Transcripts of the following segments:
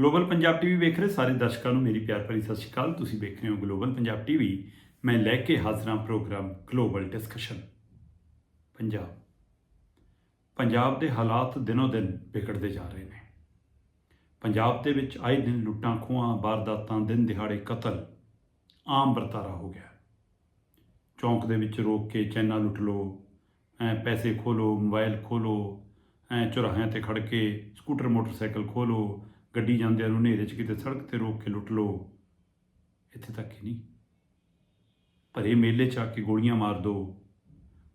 Global Punjab TV ਵੇਖ ਰਹੇ ਸਾਰੇ ਦਰਸ਼ਕਾਂ ਨੂੰ ਮੇਰੀ ਪਿਆਰ ਭਰੀ ਸਤਿ ਸ਼੍ਰੀ ਅਕਾਲ। ਤੁਸੀਂ ਵੇਖ ਰਹੇ ਹੋ ਗਲੋਬਲ ਪੰਜਾਬ ਟੀਵੀ। ਮੈਂ ਲੈ ਕੇ ਹਾਜ਼ਰ ਹਾਂ program global discussion. Punjab. Punjab ਦੇ ਹਾਲਾਤ ਦਿਨੋ ਦਿਨ ਵਿਗੜਦੇ ਜਾ ਰਹੇ ਨੇ। ਪੰਜਾਬ ਦੇ ਵਿੱਚ ਆਏ ਦਿਨ ਲੁੱਟਾਂ, ਖੋਹਾਂ, ਵਾਰਦਾਤਾਂ, ਦਿਨ ਦਿਹਾੜੇ ਕਤਲ ਆਮ ਵਰਤਾਰਾ ਹੋ ਗਿਆ। ਚੌਂਕ ਦੇ ਵਿੱਚ ਰੋਕ ਕੇ ਚੈਨਾ ਲੁੱਟ ਲਓ, ਐ ਪੈਸੇ ਖੋਲੋ ਮੋਬਾਈਲ ਖੋਲੋ, ਐ ਚੁਰਾਹਿਆਂ ਤੇ ਖੜ ਕੇ ਸਕੂਟਰ, ਮੋਟਰਸਾਈਕਲ ਖੋਲੋ ਗੱਡੀ ਜਾਂਦਿਆਂ ਨੂੰ ਹਨੇਰੇ 'ਚ ਕਿਤੇ ਸੜਕ ਤੇ ਰੋਕ ਕੇ ਲੁੱਟ ਲਓ। ਇੱਥੇ ਤੱਕ ਹੀ ਨਹੀਂ। ਭਰੇ ਮੇਲੇ 'ਚ ਆ ਕੇ ਗੋਲੀਆਂ ਮਾਰ ਦੋ।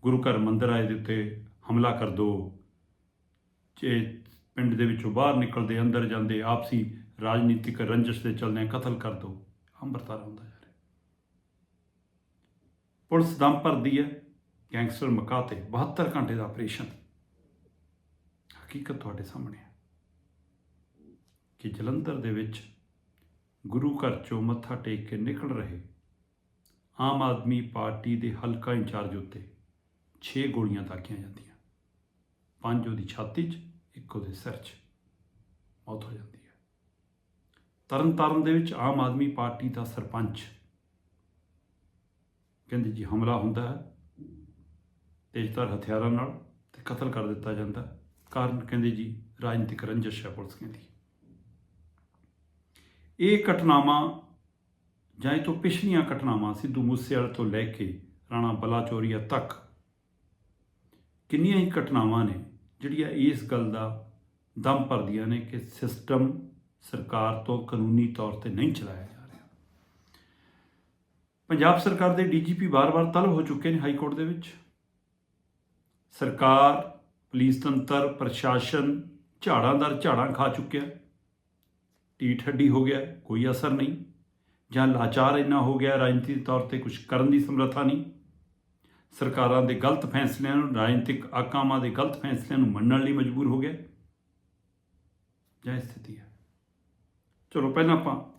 ਗੁਰੂ ਘਰ ਮੰਦਿਰ ਆਏ ਦੇ ਉੱਤੇ ਹਮਲਾ ਕਰ ਦੋ। ਜੇ ਪਿੰਡ ਦੇ ਵਿੱਚੋਂ ਬਾਹਰ ਨਿਕਲਦੇ, ਅੰਦਰ ਜਾਂਦੇ, ਆਪਸੀ ਰਾਜਨੀਤਿਕ ਰੰਜਿਸ਼ ਦੇ ਚੱਲਦੇ ਕਤਲ ਕਰ ਦੋ। ਅੰਮ੍ਰਿਤਾਰਾ ਹੁੰਦਾ ਜਾ ਰਿਹਾ। ਪੁਲਿਸ ਦਮ ਭਰਦੀ ਹੈ। ਗੈਂਗਸਟਰ ਮਕਾ ਤੇ 72 ਘੰਟੇ ਦਾ ਆਪਰੇਸ਼ਨ। ਹਕੀਕਤ ਤੁਹਾਡੇ ਸਾਹਮਣੇ ਕਿ ਜਲੰਧਰ ਦੇ ਵਿੱਚ ਗੁਰੂ ਘਰ ਚੋਂ ਮੱਥਾ ਟੇਕ ਕੇ ਨਿਕਲ ਰਹੇ ਆਮ ਆਦਮੀ ਪਾਰਟੀ ਦੇ ਹਲਕਾ ਇੰਚਾਰਜ ਉੱਤੇ 6 ਗੋਲੀਆਂ ਤਾਕੀਆਂ ਜਾਂਦੀਆਂ। ਪੰਜ ਉਹਦੀ ਛਾਤੀ 'ਚ, ਇੱਕ ਉਹਦੇ ਸਿਰ 'ਚ ਮੌਤ ਹੋ ਜਾਂਦੀ ਹੈ। ਤਰਨਤਾਰਨ ਦੇ ਵਿੱਚ ਆਮ ਆਦਮੀ ਪਾਰਟੀ ਦਾ ਸਰਪੰਚ ਕਹਿੰਦੇ ਜੀ ਹਮਲਾ ਹੁੰਦਾ ਹੈ, ਤੇਜ਼ਧਾਰ ਹਥਿਆਰਾਂ ਨਾਲ ਤੇ ਕਤਲ ਕਰ ਦਿੱਤਾ ਜਾਂਦਾ ਕਾਰਨ ਕਹਿੰਦੇ ਜੀ ਰਾਜਨੀਤਿਕ ਰੰਜਿਸ਼ ਹੈ ਪੁਲਿਸ ਕਹਿੰਦੀ। ਇਹ ਘਟਨਾਵਾਂ ਜਾਂ ਇਹ ਤੋਂ ਪਿਛਲੀਆਂ ਘਟਨਾਵਾਂ ਸਿੱਧੂ ਮੂਸੇਵਾਲੇ ਤੋਂ ਲੈ ਕੇ ਰਾਣਾ ਬਲਾਚੋਰੀਆ ਤੱਕ ਕਿੰਨੀਆਂ ਹੀ ਘਟਨਾਵਾਂ ਨੇ ਜਿਹੜੀਆਂ ਇਸ ਗੱਲ ਦਾ ਦਮ ਭਰਦੀਆਂ ਨੇ ਕਿ ਸਿਸਟਮ ਸਰਕਾਰ ਤੋਂ ਕਾਨੂੰਨੀ ਤੌਰ ਤੇ ਨਹੀਂ ਚਲਾਇਆ ਜਾ ਰਿਹਾ। ਪੰਜਾਬ ਸਰਕਾਰ ਦੇ ਡੀਜੀਪੀ ਵਾਰ-ਵਾਰ ਤਲਬ ਹੋ ਚੁੱਕੇ ਨੇ ਹਾਈ ਕੋਰਟ ਦੇ ਵਿੱਚ। ਸਰਕਾਰ, ਪੁਲਿਸ ਤੰਤਰ, ਪ੍ਰਸ਼ਾਸਨ ਝਾੜਾਂ ਦਰ ਝਾੜਾਂ ਖਾ ਚੁੱਕਿਆ। ਢੀਠ ਠੱਡੀ ਹੋ ਗਿਆ, ਕੋਈ ਅਸਰ ਨਹੀਂ। ਜਾਂ ਲਾਚਾਰ ਇੰਨਾ ਹੋ ਗਿਆ, ਰਾਜਨੀਤਿਕ ਤੌਰ ਤੇ ਕੁਝ ਕਰਨ ਦੀ ਸਮਰੱਥਾ ਨਹੀਂ। ਸਰਕਾਰਾਂ ਦੇ ਗਲਤ ਫੈਸਲਿਆਂ ਨੂੰ, ਰਾਜਨੀਤਿਕ ਆਕਾਮਾਂ ਦੇ ਗਲਤ ਫੈਸਲਿਆਂ ਨੂੰ ਮੰਨਣ ਲਈ ਮਜਬੂਰ ਹੋ ਗਿਆ। ਜਾਂ ਇਹ ਸਥਿਤੀ ਹੈ। ਚਲੋ, ਪਹਿਲਾਂ ਆਪਾਂ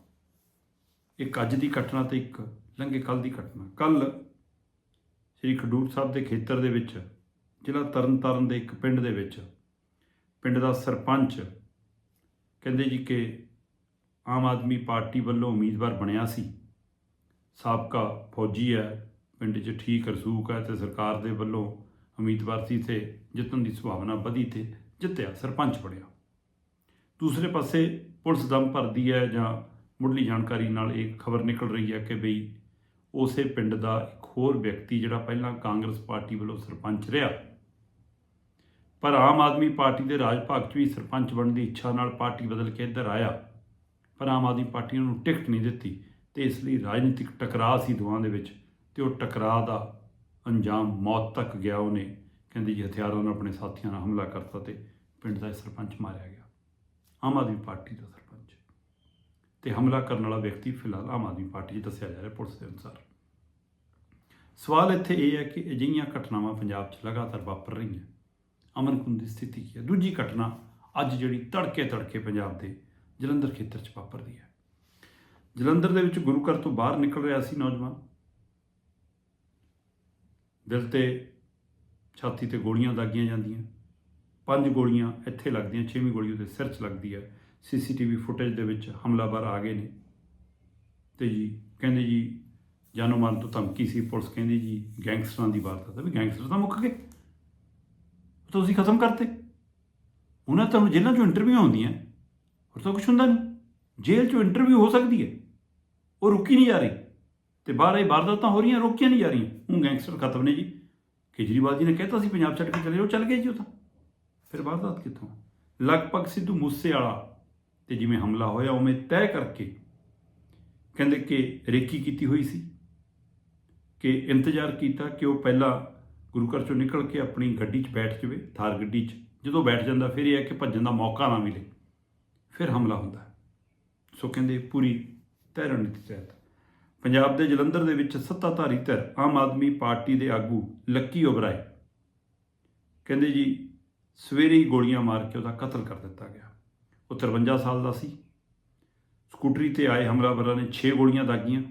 ਇੱਕ ਅੱਜ ਦੀ ਘਟਨਾ ਤੇ ਇੱਕ ਲੰਘੇ ਕੱਲ ਦੀ ਘਟਨਾ। ਕੱਲ ਸ੍ਰੀ ਖਡੂਰ ਸਾਹਿਬ ਦੇ ਖੇਤਰ ਦੇ ਵਿੱਚ, ਜ਼ਿਲ੍ਹਾ ਤਰਨਤਾਰਨ ਦੇ ਇੱਕ ਪਿੰਡ ਦੇ ਵਿੱਚ, ਪਿੰਡ ਦਾ ਸਰਪੰਚ ਕਹਿੰਦੇ ਜੀ ਕਿ ਆਮ ਆਦਮੀ ਪਾਰਟੀ ਵੱਲੋਂ ਉਮੀਦਵਾਰ ਬਣਿਆ ਸੀ। ਸਾਬਕਾ ਫੌਜੀ ਹੈ, ਪਿੰਡ 'ਚ ਠੀਕ ਰਸੂਕ ਹੈ ਤੇ ਸਰਕਾਰ ਦੇ ਵੱਲੋਂ ਉਮੀਦਵਾਰ ਸੀ ਤੇ ਜਿੱਤਣ ਦੀ ਸੰਭਾਵਨਾ ਵਧੀ ਤੇ ਜਿੱਤਿਆ, ਸਰਪੰਚ ਬਣਿਆ। ਦੂਸਰੇ ਪਾਸੇ ਪੁਲਿਸ ਦਮ ਭਰਦੀ ਹੈ ਜਾਂ ਮੁੱਢਲੀ ਜਾਣਕਾਰੀ ਨਾਲ ਇਹ ਖਬਰ ਨਿਕਲ ਰਹੀ ਹੈ ਕਿ ਬਈ ਉਸੇ ਪਿੰਡ ਦਾ ਇੱਕ ਹੋਰ ਵਿਅਕਤੀ ਜਿਹੜਾ ਪਹਿਲਾਂ ਕਾਂਗਰਸ ਪਾਰਟੀ ਵੱਲੋਂ ਸਰਪੰਚ ਰਿਹਾ। ਪਰ ਆਮ ਆਦਮੀ ਪਾਰਟੀ ਦੇ ਰਾਜ ਭਾਗ 'ਚ ਵੀ ਸਰਪੰਚ ਬਣਨ ਦੀ ਇੱਛਾ ਨਾਲ ਪਾਰਟੀ ਬਦਲ ਕੇ ਇੱਧਰ ਆਇਆ। ਪਰ ਆਮ ਆਦਮੀ ਪਾਰਟੀ ਨੇ ਉਹਨੂੰ ਟਿਕਟ ਨਹੀਂ ਦਿੱਤੀ ਤੇ ਇਸ ਲਈ ਰਾਜਨੀਤਿਕ ਟਕਰਾਅ ਸੀ ਦੋਵਾਂ ਦੇ ਵਿੱਚ ਤੇ ਉਹ ਟਕਰਾਅ ਦਾ ਅੰਜਾਮ ਮੌਤ ਤੱਕ ਗਿਆ ਉਹਨੇ। ਕਹਿੰਦੇ ਜੀ ਹਥਿਆਰਾਂ ਨਾਲ ਆਪਣੇ ਸਾਥੀਆਂ ਨਾਲ ਹਮਲਾ ਕਰਤਾ ਤੇ ਪਿੰਡ ਦਾ ਇਹ ਸਰਪੰਚ ਮਾਰਿਆ ਗਿਆ। ਆਮ ਆਦਮੀ ਪਾਰਟੀ ਦਾ ਸਰਪੰਚ। ਤੇ ਹਮਲਾ ਕਰਨ ਵਾਲਾ ਵਿਅਕਤੀ ਫਿਲਹਾਲ ਆਮ ਆਦਮੀ ਪਾਰਟੀ 'ਚ ਦੱਸਿਆ ਜਾ ਰਿਹਾ ਪੁਲਿਸ ਦੇ ਅਨੁਸਾਰ। ਸਵਾਲ ਇੱਥੇ ਇਹ ਹੈ ਕਿ ਅਜਿਹੀਆਂ ਘਟਨਾਵਾਂ ਪੰਜਾਬ 'ਚ ਲਗਾਤਾਰ ਵਾਪਰ ਰਹੀਆਂ। ਅਮਨ ਕੁੰਦ ਦੀ ਸਥਿਤੀ ਕੀ ਹੈ? ਦੂਜੀ ਘਟਨਾ ਅੱਜ ਜਿਹੜੀ ਤੜਕੇ ਤੜਕੇ ਪੰਜਾਬ ਦੇ ਜਲੰਧਰ ਖੇਤਰ 'ਚ ਵਾਪਰਦੀ ਹੈ। ਜਲੰਧਰ ਦੇ ਵਿੱਚ ਗੁਰੂ ਘਰ ਤੋਂ ਬਾਹਰ ਨਿਕਲ ਰਿਹਾ ਸੀ ਨੌਜਵਾਨ। ਦਿਲ ਤੇ ਛਾਤੀ ਤੇ ਗੋਲੀਆਂ ਦਾਗੀਆਂ ਜਾਂਦੀਆਂ। ਪੰਜ ਗੋਲੀਆਂ ਇੱਥੇ ਲੱਗਦੀਆਂ, ਛੇਵੀਂ ਗੋਲੀ ਉਹਦੇ ਸਿਰ 'ਚ ਲੱਗਦੀ ਹੈ। ਸੀਸੀਟੀਵੀ ਫੁਟੇਜ ਦੇ ਵਿੱਚ ਹਮਲਾਵਰ ਆ ਗਏ ਨੇ। ਤੇ ਜੀ, ਕਹਿੰਦੇ ਜੀ, ਜਾਨੋ ਮਾਨ ਤੋਂ ਧਮਕੀ ਸੀ ਪੁਲਿਸ, ਕਹਿੰਦੀ ਜੀ, ਗੈਂਗਸਟਰਾਂ ਦੀ ਵਾਰਦਾਤ ਹੈ। ਵੀ ਗੈਂਗਸਟਰ ਤਾਂ ਮੁੱਕ ਗਏ। ਤਾਂ ਤੁਸੀਂ ਖਤਮ ਕਰਤੇ। ਉਹਨਾਂ ਤਾਂ ਹੁਣ ਜੇਲ੍ਹਾਂ 'ਚੋਂ ਇੰਟਰਵਿਊ ਆਉਂਦੀਆਂ। ਹੋਰ ਤਾਂ ਕੁਝ ਹੁੰਦਾ ਨਹੀਂ ਜੇਲ੍ਹ 'ਚੋਂ ਇੰਟਰਵਿਊ ਹੋ ਸਕਦੀ ਹੈ ਉਹ ਰੁਕੀ ਨਹੀਂ ਜਾ ਰਹੀ ਤੇ ਬਾਹਰ ਇਹ ਵਾਰਦਾਤਾਂ ਹੋ ਰਹੀਆਂ ਰੋਕੀਆਂ ਨਹੀਂ ਜਾ ਰਹੀਆਂ ਹੁਣ ਗੈਂਗਸਟਰ ਖਤਮ ਨੇ ਜੀ ਕੇਜਰੀਵਾਲ ਜੀ ਨੇ ਕਹਿਤਾ ਸੀ ਪੰਜਾਬ ਛੱਡ ਕੇ ਚਲੇ ਜਾਓ ਚੱਲ ਗਏ ਜੀ ਉਹ ਤਾਂ ਫਿਰ ਵਾਰਦਾਤ ਕਿੱਥੋਂ ਲਗਭਗ ਸਿੱਧੂ ਮੂਸੇਵਾਲਾ ਤੇ ਜਿਵੇਂ ਹਮਲਾ ਹੋਇਆ ਉਵੇਂ ਤੈਅ ਕਰਕੇ ਕਹਿੰਦੇ ਕਿ ਰੇਕੀ ਕੀਤੀ ਹੋਈ ਸੀ ਕਿ ਇੰਤਜ਼ਾਰ ਕੀਤਾ ਕਿ ਉਹ ਪਹਿਲਾਂ ਗੁਰੂ ਘਰ ਚੋਂ ਨਿਕਲ ਕੇ ਆਪਣੀ ਗੱਡੀ 'ਚ ਬੈਠ ਜਾਵੇ ਥਾਰ ਗੱਡੀ 'ਚ ਜਦੋਂ ਬੈਠ ਜਾਂਦਾ ਫਿਰ ਇਹ ਹੈ ਕਿ ਭੱਜਣ ਦਾ ਮੌਕਾ ਨਾ ਮਿਲੇ ਫਿਰ ਹਮਲਾ ਹੁੰਦਾ ਸੋ ਕਹਿੰਦੇ ਪੂਰੀ ਤੈਅ ਰਣਨੀਤੀ ਤਹਿਤ। ਪੰਜਾਬ ਦੇ ਜਲੰਧਰ ਦੇ ਵਿੱਚ ਸੱਤਾਧਾਰੀ ਧਿਰ ਆਮ ਆਦਮੀ ਪਾਰਟੀ ਦੇ ਆਗੂ ਲੱਕੀ ਓਬਰਾਏ ਕਹਿੰਦੇ ਜੀ, ਸਵੇਰੇ ਹੀ ਗੋਲੀਆਂ ਮਾਰ ਕੇ ਉਹਦਾ ਕਤਲ ਕਰ ਦਿੱਤਾ ਗਿਆ। ਉਹ 53 ਸਾਲ ਦਾ ਸੀ। ਸਕੂਟਰੀ ਤੇ ਆਏ ਹਮਲਾਵਰਾਂ ਨੇ 6 ਗੋਲੀਆਂ ਦਾਗੀਆਂ,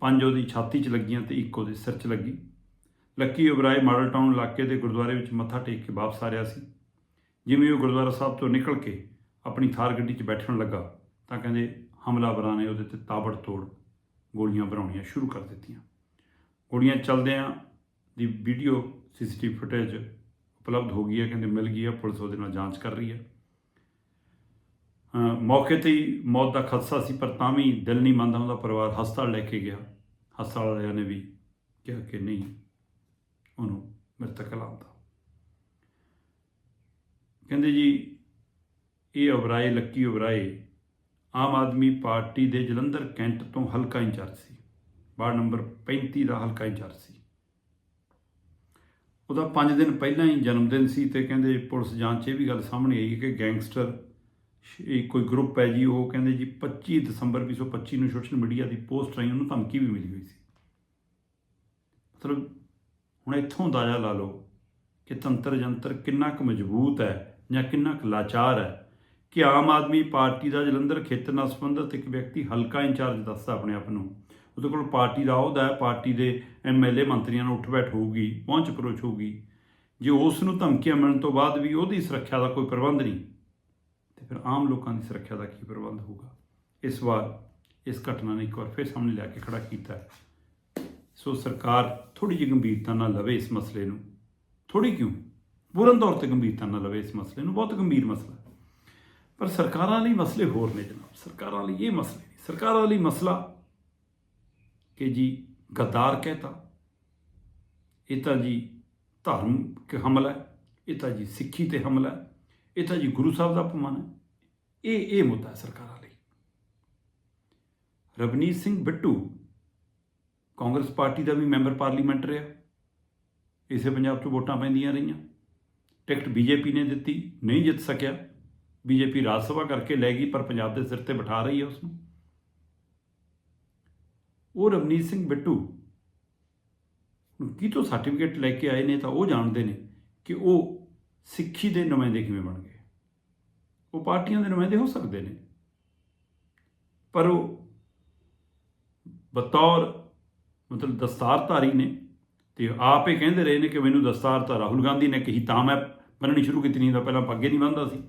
ਪੰਜ ਉਹਦੀ ਛਾਤੀ 'ਚ ਲੱਗੀਆਂ ਤੇ ਇੱਕ ਉਹਦੇ ਸਿਰ 'ਚ ਲੱਗੀ। ਲੱਕੀ ਓਬਰਾਏ ਮਾਡਲ ਟਾਊਨ ਇਲਾਕੇ ਦੇ ਗੁਰਦੁਆਰੇ ਵਿੱਚ ਮੱਥਾ ਟੇਕ ਕੇ ਵਾਪਸ ਆ ਰਿਹਾ ਸੀ। ਜਿਵੇਂ ਉਹ ਗੁਰਦੁਆਰਾ ਸਾਹਿਬ ਤੋਂ ਨਿਕਲ ਕੇ ਆਪਣੀ ਥਾਰ ਗੱਡੀ 'ਚ ਬੈਠਣ ਲੱਗਾ ਤਾਂ ਕਹਿੰਦੇ ਹਮਲਾਵਰਾਂ ਨੇ ਉਹਦੇ ਤੇ ਤਾਬੜ ਤੋੜ ਗੋਲੀਆਂ ਬਣਾਉਣੀਆਂ ਸ਼ੁਰੂ ਕਰ ਦਿੱਤੀਆਂ। ਗੋਲੀਆਂ ਚੱਲਦਿਆਂ ਦੀ ਵੀਡੀਓ ਸੀਸੀਟੀਵੀ ਫੁਟੇਜ ਉਪਲਬਧ ਹੋ ਗਈ ਹੈ, ਕਹਿੰਦੇ ਮਿਲ ਗਈ ਹੈ, ਪੁਲਿਸ ਉਹਦੇ ਨਾਲ ਜਾਂਚ ਕਰ ਰਹੀ ਹੈ। ਮੌਕੇ ਤੇ ਹੀ ਮੌਤ ਦਾ ਖਦਸ਼ਾ ਸੀ, ਪਰ ਤਾਂ ਵੀ ਦਿਲ ਨਹੀਂ ਮੰਨਦਾ ਉਹਦਾ ਪਰਿਵਾਰ ਹਸਪਤਾਲ ਲੈ ਕੇ ਗਿਆ। ਹਸਪਤਾਲ ਵਾਲਿਆਂ ਨੇ ਵੀ ਕਿਹਾ ਕਿ ਨਹੀਂ, ਉਹਨੂੰ ਮ੍ਰਿਤਕ ਲਾਉਂਦਾ ਕਹਿੰਦੇ ਜੀ ਇਹ ਉਬਰਾਏ ਲੱਕੀ ਓਬਰਾਏ ਆਮ ਆਦਮੀ ਪਾਰਟੀ ਦੇ ਜਲੰਧਰ ਕੈਂਟ ਤੋਂ ਹਲਕਾ ਇੰਚਾਰਜ ਸੀ। ਵਾਰਡ ਨੰਬਰ 35 ਦਾ ਹਲਕਾ ਇੰਚਾਰਜ ਸੀ। ਉਹਦਾ 5 ਦਿਨ ਪਹਿਲਾਂ ਹੀ ਜਨਮ ਦਿਨ ਸੀ ਤੇ ਕਹਿੰਦੇ ਪੁਲਿਸ ਜਾਂਚ ਇਹ ਵੀ ਗੱਲ ਸਾਹਮਣੇ ਆਈ ਕਿ ਗੈਂਗਸਟਰ ਇਹ ਕੋਈ ਗਰੁੱਪ ਹੈ ਜੀ, ਉਹ ਕਹਿੰਦੇ ਜੀ 25 ਦਸੰਬਰ 2025 ਨੂੰ ਸੋਸ਼ਲ ਮੀਡੀਆ ਦੀ ਪੋਸਟ ਰਾਹੀਂ ਉਹਨੂੰ ਧਮਕੀ ਵੀ ਮਿਲੀ ਹੋਈ ਸੀ। ਮਤਲਬ ਹੁਣ ਇੱਥੋਂ ਅੰਦਾਜ਼ਾ ਲਾ ਲਓ ਕਿ ਤੰਤਰ ਜੰਤਰ ਕਿੰਨਾ ਕੁ ਮਜ਼ਬੂਤ ਹੈ ਜਾਂ ਕਿੰਨਾ ਕੁ ਲਾਚਾਰ ਹੈ। ਕਿ ਆਮ ਆਦਮੀ ਪਾਰਟੀ ਦਾ ਜਲੰਧਰ ਖੇਤਰ ਨਾਲ ਸੰਬੰਧਿਤ ਇੱਕ ਵਿਅਕਤੀ ਹਲਕਾ ਇੰਚਾਰਜ ਦੱਸਦਾ ਆਪਣੇ ਆਪ ਨੂੰ। ਉਹਦੇ ਕੋਲ ਪਾਰਟੀ ਦਾ ਅਹੁਦਾ ਹੈ, ਪਾਰਟੀ ਦੇ ਐਮਐਲਏ ਮੰਤਰੀਆਂ ਨਾਲ ਉੱਠ ਬੈਠ ਹੋਊਗੀ, ਪਹੁੰਚ ਪਰੋਚ ਹੋਊਗੀ। ਜੇ ਉਸ ਨੂੰ ਧਮਕੀਆਂ ਮਿਲਣ ਤੋਂ ਬਾਅਦ ਵੀ ਉਹਦੀ ਸੁਰੱਖਿਆ ਦਾ ਕੋਈ ਪ੍ਰਬੰਧ ਨਹੀਂ, ਤੇ ਫਿਰ ਆਮ ਲੋਕਾਂ ਦੀ ਸੁਰੱਖਿਆ ਦਾ ਕੀ ਪ੍ਰਬੰਧ ਹੋਊਗਾ? ਇਸ ਵਾਰ ਇਸ ਘਟਨਾ ਨੇ ਇੱਕ ਵਾਰ ਫਿਰ ਸਾਹਮਣੇ ਲਿਆ ਕੇ ਖੜਾ ਕੀਤਾ। ਸੋ ਸਰਕਾਰ ਥੋੜੀ ਜਿਹੀ ਗੰਭੀਰਤਾ ਨਾਲ ਲਵੇ ਇਸ ਮਸਲੇ ਨੂੰ। ਥੋੜੀ ਕਿਉਂ? ਪੂਰਨ ਤੌਰ ਤੇ ਗੰਭੀਰਤਾ ਨਾਲ ਲਵੇ ਇਸ ਮਸਲੇ ਨੂੰ, ਬਹੁਤ ਗੰਭੀਰ ਮਸਲਾ। ਪਰ ਸਰਕਾਰਾਂ ਲਈ ਮਸਲੇ ਹੋਰ ਨੇ ਜਨਾਬ, ਸਰਕਾਰਾਂ ਲਈ ਇਹ ਮਸਲੇ ਨਹੀਂ ਸਰਕਾਰਾਂ ਲਈ ਮਸਲਾ ਕਿ ਜੀ ਗੱਦਾਰ ਕਹਿਤਾ, ਇਹ ਤਾਂ ਜੀ ਧਾਰਮਿਕ ਹਮਲਾ ਹੈ, ਇਹ ਤਾਂ ਜੀ ਸਿੱਖੀ ਤੇ ਹਮਲਾ ਹੈ, ਇਹ ਤਾਂ ਜੀ ਗੁਰੂ ਸਾਹਿਬ ਦਾ ਅਪਮਾਨ ਹੈ। ਇਹ ਇਹ ਮੁੱਦਾ ਹੈ ਸਰਕਾਰਾਂ ਲਈ। ਰਵਨੀਤ ਸਿੰਘ ਬਿੱਟੂ ਕਾਂਗਰਸ ਪਾਰਟੀ ਦਾ ਵੀ ਮੈਂਬਰ ਪਾਰਲੀਮੈਂਟ ਰਿਹਾ, ਇਸੇ ਪੰਜਾਬ ਤੋਂ ਵੋਟਾਂ ਪੈਂਦੀਆਂ ਰਹੀਆਂ। ਟਿਕਟ ਬੀਜੇਪੀ ਨੇ ਦਿੱਤੀ, ਨਹੀਂ ਜਿੱਤ ਸਕਿਆ। ਬੀਜੇਪੀ ਰਾਜ ਸਭਾ ਕਰਕੇ ਲੈ ਗਈ, ਪਰ ਪੰਜਾਬ ਦੇ ਸਿਰ ਤੇ ਬਿਠਾ ਰਹੀ ਹੈ ਉਸ ਨੂੰ ਉਹ ਰਵਨੀਤ ਸਿੰਘ ਬਿੱਟੂ ਕੀ ਤੋਂ ਸਰਟੀਫਿਕੇਟ ਲੈ ਕੇ ਆਏ ਨੇ ਤਾਂ ਉਹ ਜਾਣਦੇ ਨੇ ਕਿ ਉਹ ਸਿੱਖੀ ਦੇ ਨੁਮਾਇੰਦੇ ਕਿਵੇਂ ਬਣ ਗਏ। ਉਹ ਪਾਰਟੀਆਂ ਦੇ ਨੁਮਾਇੰਦੇ ਹੋ ਸਕਦੇ ਨੇ। ਪਰ ਉਹ ਬਤੌਰ ਮਤਲਬ ਦਸਤਾਰਧਾਰੀ ਨੇ ਤੇ ਆਪ ਹੀ ਕਹਿੰਦੇ ਰਹੇ ਨੇ ਕਿ ਮੈਨੂੰ ਦਸਤਾਰ ਤਾਂ ਰਾਹੁਲ ਗਾਂਧੀ ਨੇ ਕਹੀ, ਤਾਂ ਮੈਂ ਬੰਨਣੀ ਸ਼ੁਰੂ ਕੀਤੀ, ਨਹੀਂ ਤਾਂ ਪਹਿਲਾਂ ਪੱਗੇ ਨਹੀਂ ਬੰਨਦਾ ਸੀ।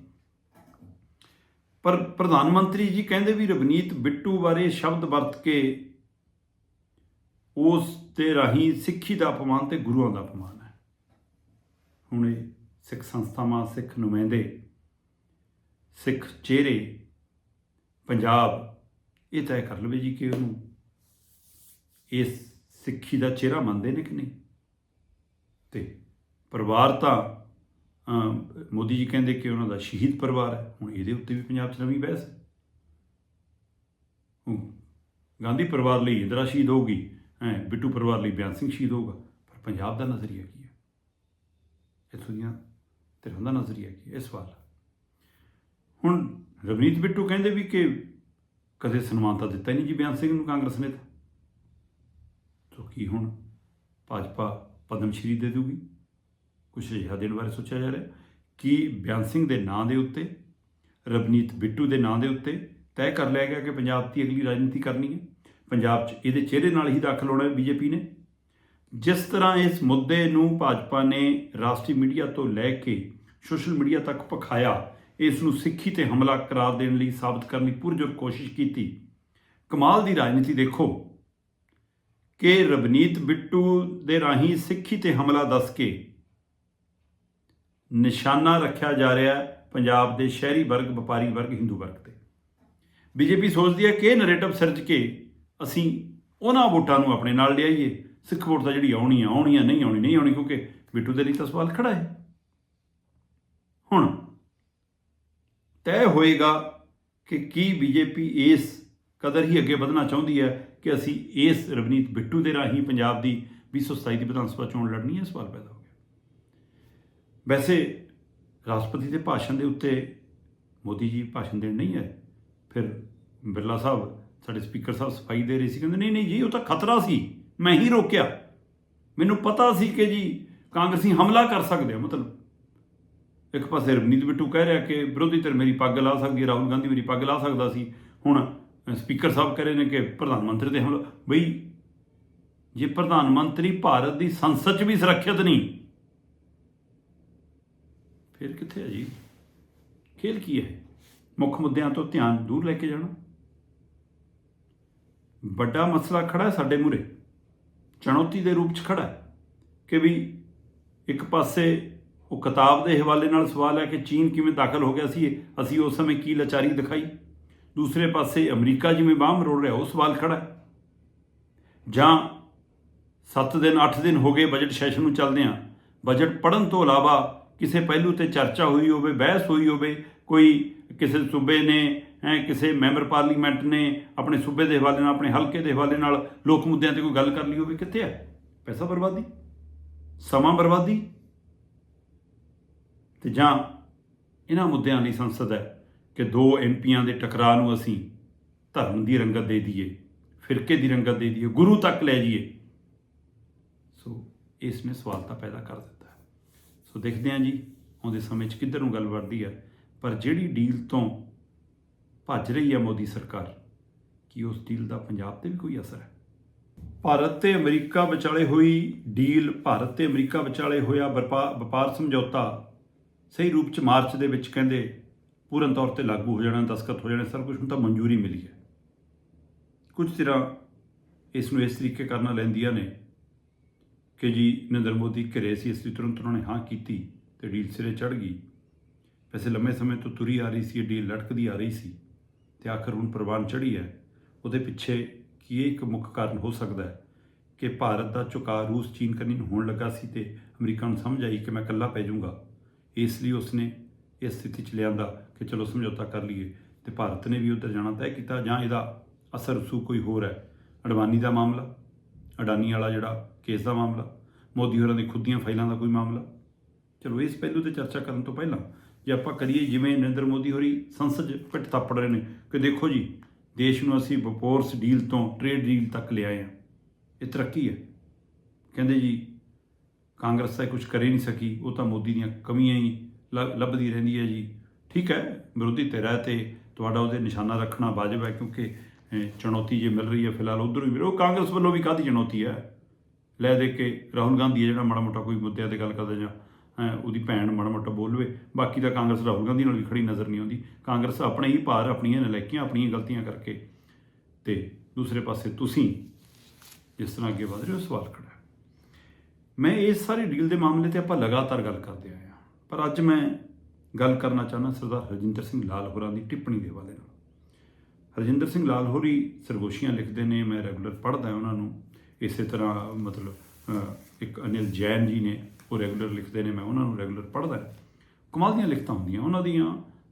ਪਰ ਪ੍ਰਧਾਨ ਮੰਤਰੀ ਜੀ ਕਹਿੰਦੇ ਵੀ ਰਵਨੀਤ ਬਿੱਟੂ ਬਾਰੇ ਸ਼ਬਦ ਵਰਤ ਕੇ ਉਸ ਤੇ ਰਾਹੀਂ ਸਿੱਖੀ ਦਾ ਅਪਮਾਨ ਤੇ ਗੁਰੂਆਂ ਦਾ ਅਪਮਾਨ ਹੈ। ਹੁਣ ਇਹ ਸਿੱਖ ਸੰਸਥਾਵਾਂ, ਸਿੱਖ ਨੁਮਾਇੰਦੇ, ਸਿੱਖ ਚਿਹਰੇ, ਪੰਜਾਬ, ਇਹ ਤੈਅ ਕਰ ਲਵੇ ਜੀ ਕਿ ਉਹਨੂੰ ਇਸ ਸਿੱਖੀ ਦਾ ਚਿਹਰਾ ਮੰਨਦੇ ਨੇ ਕਿ ਨਹੀਂ? ਤੇ ਪਰਿਵਾਰ ਤਾਂ ਮੋਦੀ ਜੀ ਕਹਿੰਦੇ ਕਿ ਉਹਨਾਂ ਦਾ ਸ਼ਹੀਦ ਪਰਿਵਾਰ ਹੈ। ਹੁਣ ਇਹਦੇ ਉੱਤੇ ਵੀ ਪੰਜਾਬ 'ਚ ਨਵੀਂ ਬਹਿਸ ਹੈ। ਗਾਂਧੀ ਪਰਿਵਾਰ ਲਈ ਇੰਦਰਾ ਸ਼ਹੀਦ ਹੋਊਗੀ, ਹੈ, ਬਿੱਟੂ ਪਰਿਵਾਰ ਲਈ ਬਿਆਨ ਸਿੰਘ ਸ਼ਹੀਦ ਹੋਊਗਾ। ਪਰ ਪੰਜਾਬ ਦਾ ਨਜ਼ਰੀਆ ਕੀ ਹੈ? ਇੱਥੋਂ ਦੀਆਂ ਧਿਰਾਂ ਦਾ ਨਜ਼ਰੀਆ ਕੀ ਇਹ ਸਵਾਲ ਹੁਣ ਰਵਨੀਤ ਬਿੱਟੂ ਕਹਿੰਦੇ ਵੀ ਕਿ ਕਦੇ ਸਨਮਾਨ ਤਾਂ ਦਿੱਤਾ ਹੀ ਨਹੀਂ ਜੀ ਬਿਆਨ ਸਿੰਘ ਨੂੰ ਕਾਂਗਰਸ ਨੇ ਤਾਂ। ਕੀ ਹੁਣ ਭਾਜਪਾ ਪਦਮ ਸ਼੍ਰੀ ਦੇ ਦੂਗੀ ਕੁਛ ਅਜਿਹਾ ਦੇਣ ਬਾਰੇ ਸੋਚਿਆ ਜਾ ਰਿਹਾ ਕਿ ਬਿਆਨ ਸਿੰਘ ਦੇ ਨਾਂ ਦੇ ਉੱਤੇ, ਰਵਨੀਤ ਬਿੱਟੂ ਦੇ ਨਾਂ ਦੇ ਉੱਤੇ ਤੈਅ ਕਰ ਲਿਆ ਗਿਆ ਕਿ ਪੰਜਾਬ ਦੀ ਅਗਲੀ ਰਾਜਨੀਤੀ ਕਰਨੀ ਹੈ। ਪੰਜਾਬ 'ਚ ਇਹਦੇ ਚਿਹਰੇ ਨਾਲ ਹੀ ਦਾਖਲ ਹੋਣਾ ਹੈ ਬੀਜੇਪੀ ਨੇ। ਜਿਸ ਤਰ੍ਹਾਂ ਇਸ ਮੁੱਦੇ ਨੂੰ ਭਾਜਪਾ ਨੇ ਰਾਸ਼ਟਰੀ ਮੀਡੀਆ ਤੋਂ ਲੈ ਕੇ ਸੋਸ਼ਲ ਮੀਡੀਆ ਤੱਕ ਪਖਾਇਆ ਇਸ ਨੂੰ ਸਿੱਖੀ ਤੇ ਹਮਲਾ ਕਰਾਰ ਦੇਣ ਲਈ ਸਾਬਤ ਕਰਨ ਦੀ ਪੁਰਜੋਰ ਕੋਸ਼ਿਸ਼ ਕੀਤੀ, ਕਮਾਲ ਦੀ ਰਾਜਨੀਤੀ ਦੇਖੋ ਕਿ ਰਵਨੀਤ ਬਿੱਟੂ ਦੇ ਰਾਹੀਂ ਸਿੱਖੀ ਤੇ ਹਮਲਾ ਦੱਸ ਕੇ ਨਿਸ਼ਾਨਾ ਰੱਖਿਆ ਜਾ ਰਿਹਾ ਪੰਜਾਬ ਦੇ ਸ਼ਹਿਰੀ ਵਰਗ, ਵਪਾਰੀ ਵਰਗ, ਹਿੰਦੂ ਵਰਗ ਤੇ। ਬੀਜੇਪੀ ਸੋਚਦੀ ਹੈ ਕਿ ਇਹ ਨੈਰੇਟਿਵ ਸਿਰਜ ਕੇ ਅਸੀਂ ਉਹਨਾਂ ਵੋਟਾਂ ਨੂੰ ਆਪਣੇ ਨਾਲ ਲਿਆਈਏ। ਸਿੱਖ ਵੋਟ ਤਾਂ ਜਿਹੜੀ ਆਉਣੀ ਆ ਆਉਣੀ ਆ, ਨਹੀਂ ਆਉਣੀ ਨਹੀਂ ਆਉਣੀ, ਕਿਉਂਕਿ ਬਿੱਟੂ ਦੇ ਲਈ ਤਾਂ ਸਵਾਲ ਖੜਾ ਹੈ। ਹੁਣ ਤੈਅ ਹੋਏਗਾ ਕਿ ਕੀ ਬੀਜੇਪੀ ਇਸ ਕਦਰ ਹੀ ਅੱਗੇ ਵਧਣਾ ਚਾਹੁੰਦੀ ਹੈ ਕਿ ਅਸੀਂ ਇਸ ਰਵਨੀਤ ਬਿੱਟੂ ਦੇ ਰਾਹੀਂ ਪੰਜਾਬ ਦੀ 2027 ਦੀ ਵਿਧਾਨ ਸਭਾ ਚੋਣ ਲੜਨੀ ਹੈ? ਸਵਾਲ ਪੈਦਾ ਹੋ ਵੈਸੇ ਰਾਸ਼ਟਰਪਤੀ ਦੇ ਭਾਸ਼ਣ ਦੇ ਉੱਤੇ ਮੋਦੀ ਜੀ ਭਾਸ਼ਣ ਦੇਣ ਨਹੀਂ ਆਏ। ਫਿਰ ਬਿਰਲਾ ਸਾਹਿਬ ਸਾਡੇ ਸਪੀਕਰ ਸਾਹਿਬ ਸਫ਼ਾਈ ਦੇ ਰਹੇ ਸੀ, ਕਹਿੰਦੇ ਨਹੀਂ ਨਹੀਂ ਜੀ, ਉਹ ਤਾਂ ਖਤਰਾ ਸੀ, ਮੈਂ ਹੀ ਰੋਕਿਆ। ਮੈਨੂੰ ਪਤਾ ਸੀ ਕਿ ਜੀ ਕਾਂਗਰਸੀ ਹਮਲਾ ਕਰ ਸਕਦੇ ਆ, ਮਤਲਬ। ਇੱਕ ਪਾਸੇ ਰਵਨੀਤ ਬਿੱਟੂ ਕਹਿ ਰਿਹਾ ਕਿ ਵਿਰੋਧੀ ਧਿਰ ਮੇਰੀ ਪੱਗ ਲਾ ਸਕਦੀ ਹੈ ਰਾਹੁਲ ਗਾਂਧੀ ਮੇਰੀ ਪੱਗ ਲਾ ਸਕਦਾ ਸੀ। ਹੁਣ ਸਪੀਕਰ ਸਾਹਿਬ ਕਹਿ ਰਹੇ ਨੇ ਕਿ ਪ੍ਰਧਾਨ ਮੰਤਰੀ ਤੇ ਹਮਲਾ, ਬਈ ਜੇ ਪ੍ਰਧਾਨ ਮੰਤਰੀ ਭਾਰਤ ਦੀ ਸੰਸਦ 'ਚ ਵੀ ਸੁਰੱਖਿਅਤ ਨਹੀਂ ਫਿਰ ਕਿੱਥੇ ਹੈ ਜੀ? ਖੇਲ ਕੀ ਹੈ? ਮੁੱਖ ਮੁੱਦਿਆਂ ਤੋਂ ਧਿਆਨ ਦੂਰ ਲੈ ਕੇ ਜਾਣਾ। ਵੱਡਾ ਮਸਲਾ ਖੜਾ ਹੈ ਸਾਡੇ ਮੂਰੇ ਚੁਣੌਤੀ ਦੇ ਰੂਪ 'ਚ ਖੜਾ ਹੈ ਕਿ ਵੀ ਇੱਕ ਪਾਸੇ ਉਹ ਕਿਤਾਬ ਦੇ ਹਵਾਲੇ ਨਾਲ ਸਵਾਲ ਹੈ ਕਿ ਚੀਨ ਕਿਵੇਂ ਦਾਖਲ ਹੋ ਗਿਆ ਸੀ, ਅਸੀਂ ਉਸ ਸਮੇਂ ਕੀ ਲਾਚਾਰੀ ਦਿਖਾਈ? ਦੂਸਰੇ ਪਾਸੇ ਅਮਰੀਕਾ ਜਿਵੇਂ ਬਾਹਮ ਰੋੜ ਰਿਹਾ, ਉਹ ਸਵਾਲ ਖੜਾ ਹੈ। ਜਾਂ 7 ਦਿਨ 8 ਦਿਨ ਹੋ ਗਏ, ਬਜਟ ਸੈਸ਼ਨ ਨੂੰ ਚੱਲਦਿਆਂ। ਬਜਟ ਪੜਨ ਤੋਂ ਇਲਾਵਾ ਕਿਸੇ ਪਹਿਲੂ ਤੇ ਚਰਚਾ ਹੋਈ ਹੋਵੇ, ਬਹਿਸ ਹੋਈ ਹੋਵੇ, ਕੋਈ ਕਿਸੇ ਸੂਬੇ ਨੇ, ਹੈ, ਕਿਸੇ ਮੈਂਬਰ ਪਾਰਲੀਮੈਂਟ ਨੇ ਆਪਣੇ ਸੂਬੇ ਦੇ ਹਵਾਲੇ ਨਾਲ, ਆਪਣੇ ਹਲਕੇ ਦੇ ਹਵਾਲੇ ਨਾਲ ਲੋਕ ਮੁੱਦਿਆਂ ਤੇ ਕੋਈ ਗੱਲ ਕਰ ਲਈ ਹੋਵੇ, ਕਿੱਥੇ ਹੈ? ਪੈਸਾ ਬਰਬਾਦੀ? ਸਮਾਂ ਬਰਬਾਦੀ? ਤੇ ਜਾਂ ਇਹਨਾਂ ਮੁੱਦਿਆਂ ਦੀ ਸੰਸਦ ਹੈ ਕਿ ਦੋ ਐਮਪੀਆਂ ਦੇ ਟਕਰਾਅ ਨੂੰ ਅਸੀਂ ਧਰਮ ਦੀ ਰੰਗਤ ਦੇ ਦਈਏ, ਫਿਰਕੇ ਦੀ ਰੰਗਤ ਦੇ ਦਈਏ, ਗੁਰੂ ਤੱਕ ਲੈ ਜਾਈਏ। ਸੋ ਇਸ ਨੇ ਸਵਾਲ ਤਾਂ ਪੈਦਾ ਕਰ ਦਿੱਤਾ। ਸੋ ਦੇਖਦੇ ਹਾਂ ਜੀ, ਆਉਂਦੇ ਸਮੇਂ 'ਚ ਕਿੱਧਰ ਨੂੰ ਗੱਲ ਵਧਦੀ ਹੈ ਪਰ ਜਿਹੜੀ ਡੀਲ ਤੋਂ ਭੱਜ ਰਹੀ ਹੈ ਮੋਦੀ ਸਰਕਾਰ, ਕੀ ਉਸ ਡੀਲ ਦਾ ਪੰਜਾਬ ਤੇ ਵੀ ਕੋਈ ਅਸਰ ਹੈ? ਭਾਰਤ ਤੇ ਅਮਰੀਕਾ ਵਿਚਾਲੇ ਹੋਈ ਡੀਲ, ਭਾਰਤ ਤੇ ਅਮਰੀਕਾ ਵਿਚਾਲੇ ਹੋਇਆ ਵਪਾ- ਵਪਾਰ ਸਮਝੌਤਾ ਸਹੀ ਰੂਪ ਚ ਮਾਰਚ ਦੇ ਵਿੱਚ ਕਹਿੰਦੇ ਪੂਰਨ ਤੌਰ ਤੇ ਲਾਗੂ ਹੋ ਜਾਣਾ, ਦਸਤਖਤ ਹੋ ਜਾਣੇ, ਸਭ ਕੁਝ ਨੂੰ ਤਾਂ ਮਨਜ਼ੂਰੀ ਮਿਲੀ ਹੈ। ਕੁਝ ਤਰ੍ਹਾਂ ਇਸ ਨੂੰ ਇਸ ਤਰੀਕੇ ਕਰਨਾ ਲੈਂਦੀਆਂ ਨੇ ਕਿ ਜੀ ਨਰਿੰਦਰ ਮੋਦੀ ਘਰੇ ਸੀ ਇਸ ਲਈ ਤੁਰੰਤ ਉਹਨਾਂ ਨੇ ਹਾਂ ਕੀਤੀ ਤੇ ਡੀਲ ਸਿਰੇ ਚੜ ਗਈ। ਵੈਸੇ ਲੰਮੇ ਸਮੇਂ ਤੋਂ ਤੁਰੀ ਆ ਰਹੀ ਸੀ, ਇਹ ਡੀਲ ਲਟਕਦੀ ਆ ਰਹੀ ਸੀ ਤੇ ਆਖਰ ਹੁਣ ਪ੍ਰਵਾਨ ਚੜੀ ਹੈ। ਉਹਦੇ ਪਿੱਛੇ ਕੀ ਇਹ ਇੱਕ ਮੁੱਖ ਕਾਰਨ ਹੋ ਸਕਦਾ ਹੈ ਕਿ ਭਾਰਤ ਦਾ ਝੁਕਾਅ ਰੂਸ, ਚੀਨ ਕਰਨੀ ਨੂੰ ਹੋਣ ਲੱਗਾ ਸੀ ਤੇ ਅਮਰੀਕਾ ਨੂੰ ਸਮਝ ਆਈ ਕਿ ਮੈਂ ਇਕੱਲਾ ਪੈ ਜਾਊਂਗਾ। ਇਸ ਲਈ ਉਸਨੇ ਇਸ ਸਥਿਤੀ 'ਚ ਲਿਆਂਦਾ ਕਿ ਚਲੋ ਸਮਝੌਤਾ ਕਰ ਲਈਏ ਤੇ ਭਾਰਤ ਨੇ ਵੀ ਉੱਧਰ ਜਾਣਾ ਤੈਅ ਕੀਤਾ ਜਾਂ ਇਹਦਾ ਅਸਰ ਸੂ ਕੋਈ ਹੋਰ ਹੈ। ਅਡਵਾਨੀ ਦਾ ਮਾਮਲਾ ਅਡਾਨੀ ਵਾਲਾ ਜਿਹੜਾ ਕੇਸ ਦਾ ਮਾਮਲਾ, ਮੋਦੀ ਹੋਰਾਂ ਦੀ ਖੁੱਦੀਆਂ ਫਾਈਲਾਂ ਦਾ ਕੋਈ ਮਾਮਲਾ। ਚਲੋ, ਇਸ ਪਹਿਲੂ ਤੇ ਚਰਚਾ ਕਰਨ ਤੋਂ ਪਹਿਲਾਂ ਜੇ ਆਪਾਂ ਕਰੀਏ ਜਿਵੇਂ ਨਰਿੰਦਰ ਮੋਦੀ ਹੋਰੀ ਸੰਸਦ 'ਚ ਪਿੱਠ ਥਾਪੜ ਰਹੇ ਨੇ ਕਿ ਦੇਖੋ ਜੀ, ਦੇਸ਼ ਨੂੰ ਅਸੀਂ ਵਪੋਰਸ ਡੀਲ ਤੋਂ ਟ੍ਰੇਡ ਡੀਲ ਤੱਕ ਲਿਆਏ ਆ ਇਹ ਤਰੱਕੀ ਹੈ। ਕਹਿੰਦੇ ਜੀ, ਕਾਂਗਰਸ ਤਾਂ ਕੁਝ ਕਰ ਹੀ ਨਹੀਂ ਸਕੀ, ਉਹ ਤਾਂ ਮੋਦੀ ਦੀਆਂ ਕਮੀਆਂ ਹੀ ਲੱਭਦੀ ਰਹਿੰਦੀ ਹੈ ਜੀ। ਠੀਕ ਹੈ, ਵਿਰੋਧੀ ਧਿਰ ਹੈ ਤੇ ਤੁਹਾਡਾ ਉਹਦੇ ਨਿਸ਼ਾਨਾ ਰੱਖਣਾ ਵਾਜਬ ਹੈ ਕਿਉਂਕਿ ਚੁਣੌਤੀ ਜੇ ਮਿਲ ਰਹੀ ਹੈ ਫਿਲਹਾਲ ਉਧਰੋਂ ਵੀ। ਉਹ ਕਾਂਗਰਸ ਵੱਲੋਂ ਵੀ ਕਾਹਦੀ ਚੁਣੌਤੀ ਹੈ? ਲੈ ਦੇ ਕੇ ਰਾਹੁਲ ਗਾਂਧੀ ਹੈ ਜਿਹੜਾ ਮਾੜਾ ਮੋਟਾ ਕੋਈ ਮੁੱਦਿਆਂ ਤੇ ਗੱਲ ਕਰਦਾ ਜਾਂ ਅਹ, ਉਹਦੀ ਭੈਣ ਮਾੜਾ ਮੋਟਾ ਬੋਲਵੇ। ਬਾਕੀ ਤਾਂ ਕਾਂਗਰਸ ਰਾਹੁਲ ਗਾਂਧੀ ਨਾਲ ਵੀ ਖੜੀ ਨਜ਼ਰ ਨਹੀਂ ਆਉਂਦੀ। ਕਾਂਗਰਸ ਆਪਣੇ ਹੀ ਭਾਰ ਆਪਣੀਆਂ ਨਲੈਕੀਆਂ ਆਪਣੀਆਂ ਗਲਤੀਆਂ ਕਰਕੇ। ਤੇ ਦੂਸਰੇ ਪਾਸੇ ਤੁਸੀਂ ਜਿਸ ਤਰ੍ਹਾਂ ਅੱਗੇ ਵਧ ਰਹੇ ਹੋ ਸਵਾਲ ਖੜਾ ਮੈਂ ਇਸ ਸਾਰੀ ਡੀਲ ਦੇ ਮਾਮਲੇ ਤੇ ਆਪਾਂ ਲਗਾਤਾਰ ਗੱਲ ਕਰਦੇ ਆਏ ਹਾਂ। ਪਰ ਅੱਜ ਮੈਂ ਗੱਲ ਕਰਨਾ ਚਾਹੁੰਦਾ ਸਰਦਾਰ ਹਰਜਿੰਦਰ ਸਿੰਘ ਲਾਲ ਹੋਰਾਂ ਦੀ ਟਿੱਪਣੀ ਦੇ ਵਾਲੇ ਨਾਲ। ਹਰਜਿੰਦਰ ਸਿੰਘ ਲਾਲਹੋਰੀ ਸਰਗੋਸ਼ੀਆਂ ਲਿਖਦੇ ਨੇ, ਮੈਂ ਰੈਗੂਲਰ ਪੜ੍ਹਦਾ ਉਹਨਾਂ ਨੂੰ। ਇਸੇ ਤਰ੍ਹਾਂ ਮਤਲਬ ਇੱਕ ਅਨਿਲ ਜੈਨ ਜੀ ਨੇ, ਉਹ ਰੈਗੂਲਰ ਲਿਖਦੇ ਨੇ, ਮੈਂ ਉਹਨਾਂ ਨੂੰ ਰੈਗੂਲਰ ਪੜ੍ਹਦਾ ਕਮਾਲ ਦੀਆਂ ਲਿਖਤਾਂ ਹੁੰਦੀਆਂ, ਉਹਨਾਂ ਦੀਆਂ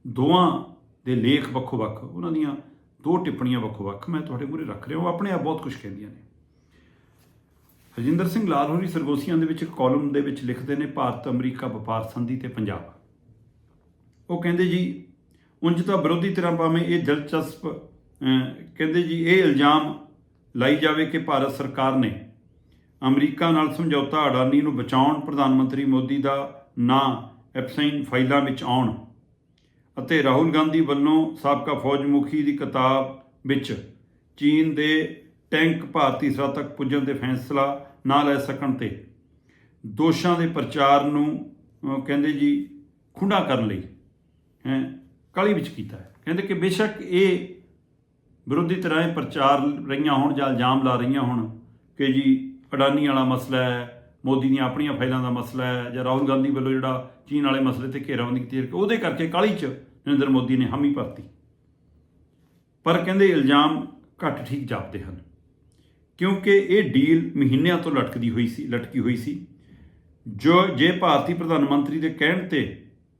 ਦੋਵਾਂ ਦੇ ਲੇਖ ਵੱਖੋ ਵੱਖ ਉਹਨਾਂ ਦੀਆਂ ਦੋ ਟਿੱਪਣੀਆਂ ਵੱਖੋ ਵੱਖ ਮੈਂ ਤੁਹਾਡੇ ਮੂਹਰੇ ਰੱਖ ਰਿਹਾ, ਉਹ ਆਪਣੇ ਆਪ ਬਹੁਤ ਕੁਝ ਕਹਿੰਦੀਆਂ ਨੇ। ਹਰਜਿੰਦਰ ਸਿੰਘ ਲਾਲਹੋਰੀ ਸਰਗੋਸੀਆਂ ਦੇ ਵਿੱਚ ਇੱਕ ਕਾਲਮ ਦੇ ਵਿੱਚ ਲਿਖਦੇ ਨੇ, ਭਾਰਤ, ਅਮਰੀਕਾ, ਵਪਾਰ, ਸੰਧੀ ਤੇ ਪੰਜਾਬ। ਉਹ ਕਹਿੰਦੇ ਜੀ, ਉਂਝ ਤਾਂ ਵਿਰੋਧੀ ਧਿਰਾਂ ਭਾਵੇਂ ਇਹ ਦਿਲਚਸਪ ਕਹਿੰਦੇ ਜੀ, ਇਹ ਇਲਜ਼ਾਮ ਲਾਈ ਜਾਵੇ ਕਿ ਭਾਰਤ ਸਰਕਾਰ ਨੇ ਅਮਰੀਕਾ ਨਾਲ ਸਮਝੌਤਾ ਅਡਾਨੀ ਨੂੰ ਬਚਾਉਣ, ਪ੍ਰਧਾਨ ਮੰਤਰੀ ਮੋਦੀ ਦਾ ਨਾਂ ਐਪਸਾਈਨ ਫਾਈਲਾਂ ਵਿੱਚ ਆਉਣ ਅਤੇ ਰਾਹੁਲ ਗਾਂਧੀ ਵੱਲੋਂ ਸਾਬਕਾ ਫੌਜ ਮੁਖੀ ਦੀ ਕਿਤਾਬ ਵਿੱਚ ਚੀਨ ਦੇ ਟੈਂਕ ਭਾਰਤੀ ਸਰਹੱਦ ਤੱਕ ਪੁੱਜਣ ਦੇ ਫੈਸਲਾ ਨਾ ਲੈ ਸਕਣ ਤੇ ਦੋਸ਼ਾਂ ਦੇ ਪ੍ਰਚਾਰ ਨੂੰ ਕਹਿੰਦੇ ਜੀ, ਖੁੰਡਾ ਕਰਨ ਲਈ, ਹੈ ਕਾਲੀ ਵਿੱਚ ਕੀਤਾ ਹੈ। ਕਹਿੰਦੇ ਕਿ ਬੇਸ਼ੱਕ ਇਹ ਵਿਰੋਧੀ ਤਰ੍ਹਾਂ ਇਹ ਪ੍ਰਚਾਰ ਰਹੀਆਂ ਹੋਣ ਜਾਂ ਇਲਜ਼ਾਮ ਲਾ ਰਹੀਆਂ ਹੋਣ ਕਿ ਜੀ ਅਡਾਨੀ ਵਾਲਾ ਮਸਲਾ ਹੈ, ਮੋਦੀ ਦੀਆਂ ਆਪਣੀਆਂ ਫਾਈਲਾਂ ਦਾ ਮਸਲਾ ਹੈ ਜਾਂ ਰਾਹੁਲ ਗਾਂਧੀ ਵੱਲੋਂ ਜਿਹੜਾ ਚੀਨ ਵਾਲੇ ਮਸਲੇ ਤੇ ਘੇਰਾਬੰਦੀ ਕੀਤੀ ਹੈ ਉਹਦੇ ਕਰਕੇ ਕਾਲੀ ਚ ਨਰਿੰਦਰ ਮੋਦੀ ਨੇ ਹਾਮੀ ਭਰਤੀ। ਪਰ ਕਹਿੰਦੇ ਇਲਜ਼ਾਮ ਘੱਟ ਠੀਕ ਜਾਪਦੇ ਹਨ, ਕਿਉਂਕਿ ਇਹ ਡੀਲ ਮਹੀਨਿਆਂ ਤੋਂ ਲਟਕਦੀ ਹੋਈ ਸੀ, ਲਟਕੀ ਹੋਈ ਸੀ। ਜੋ ਜੇ ਭਾਰਤੀ ਪ੍ਰਧਾਨ ਮੰਤਰੀ ਦੇ ਕਹਿਣ ਤੇ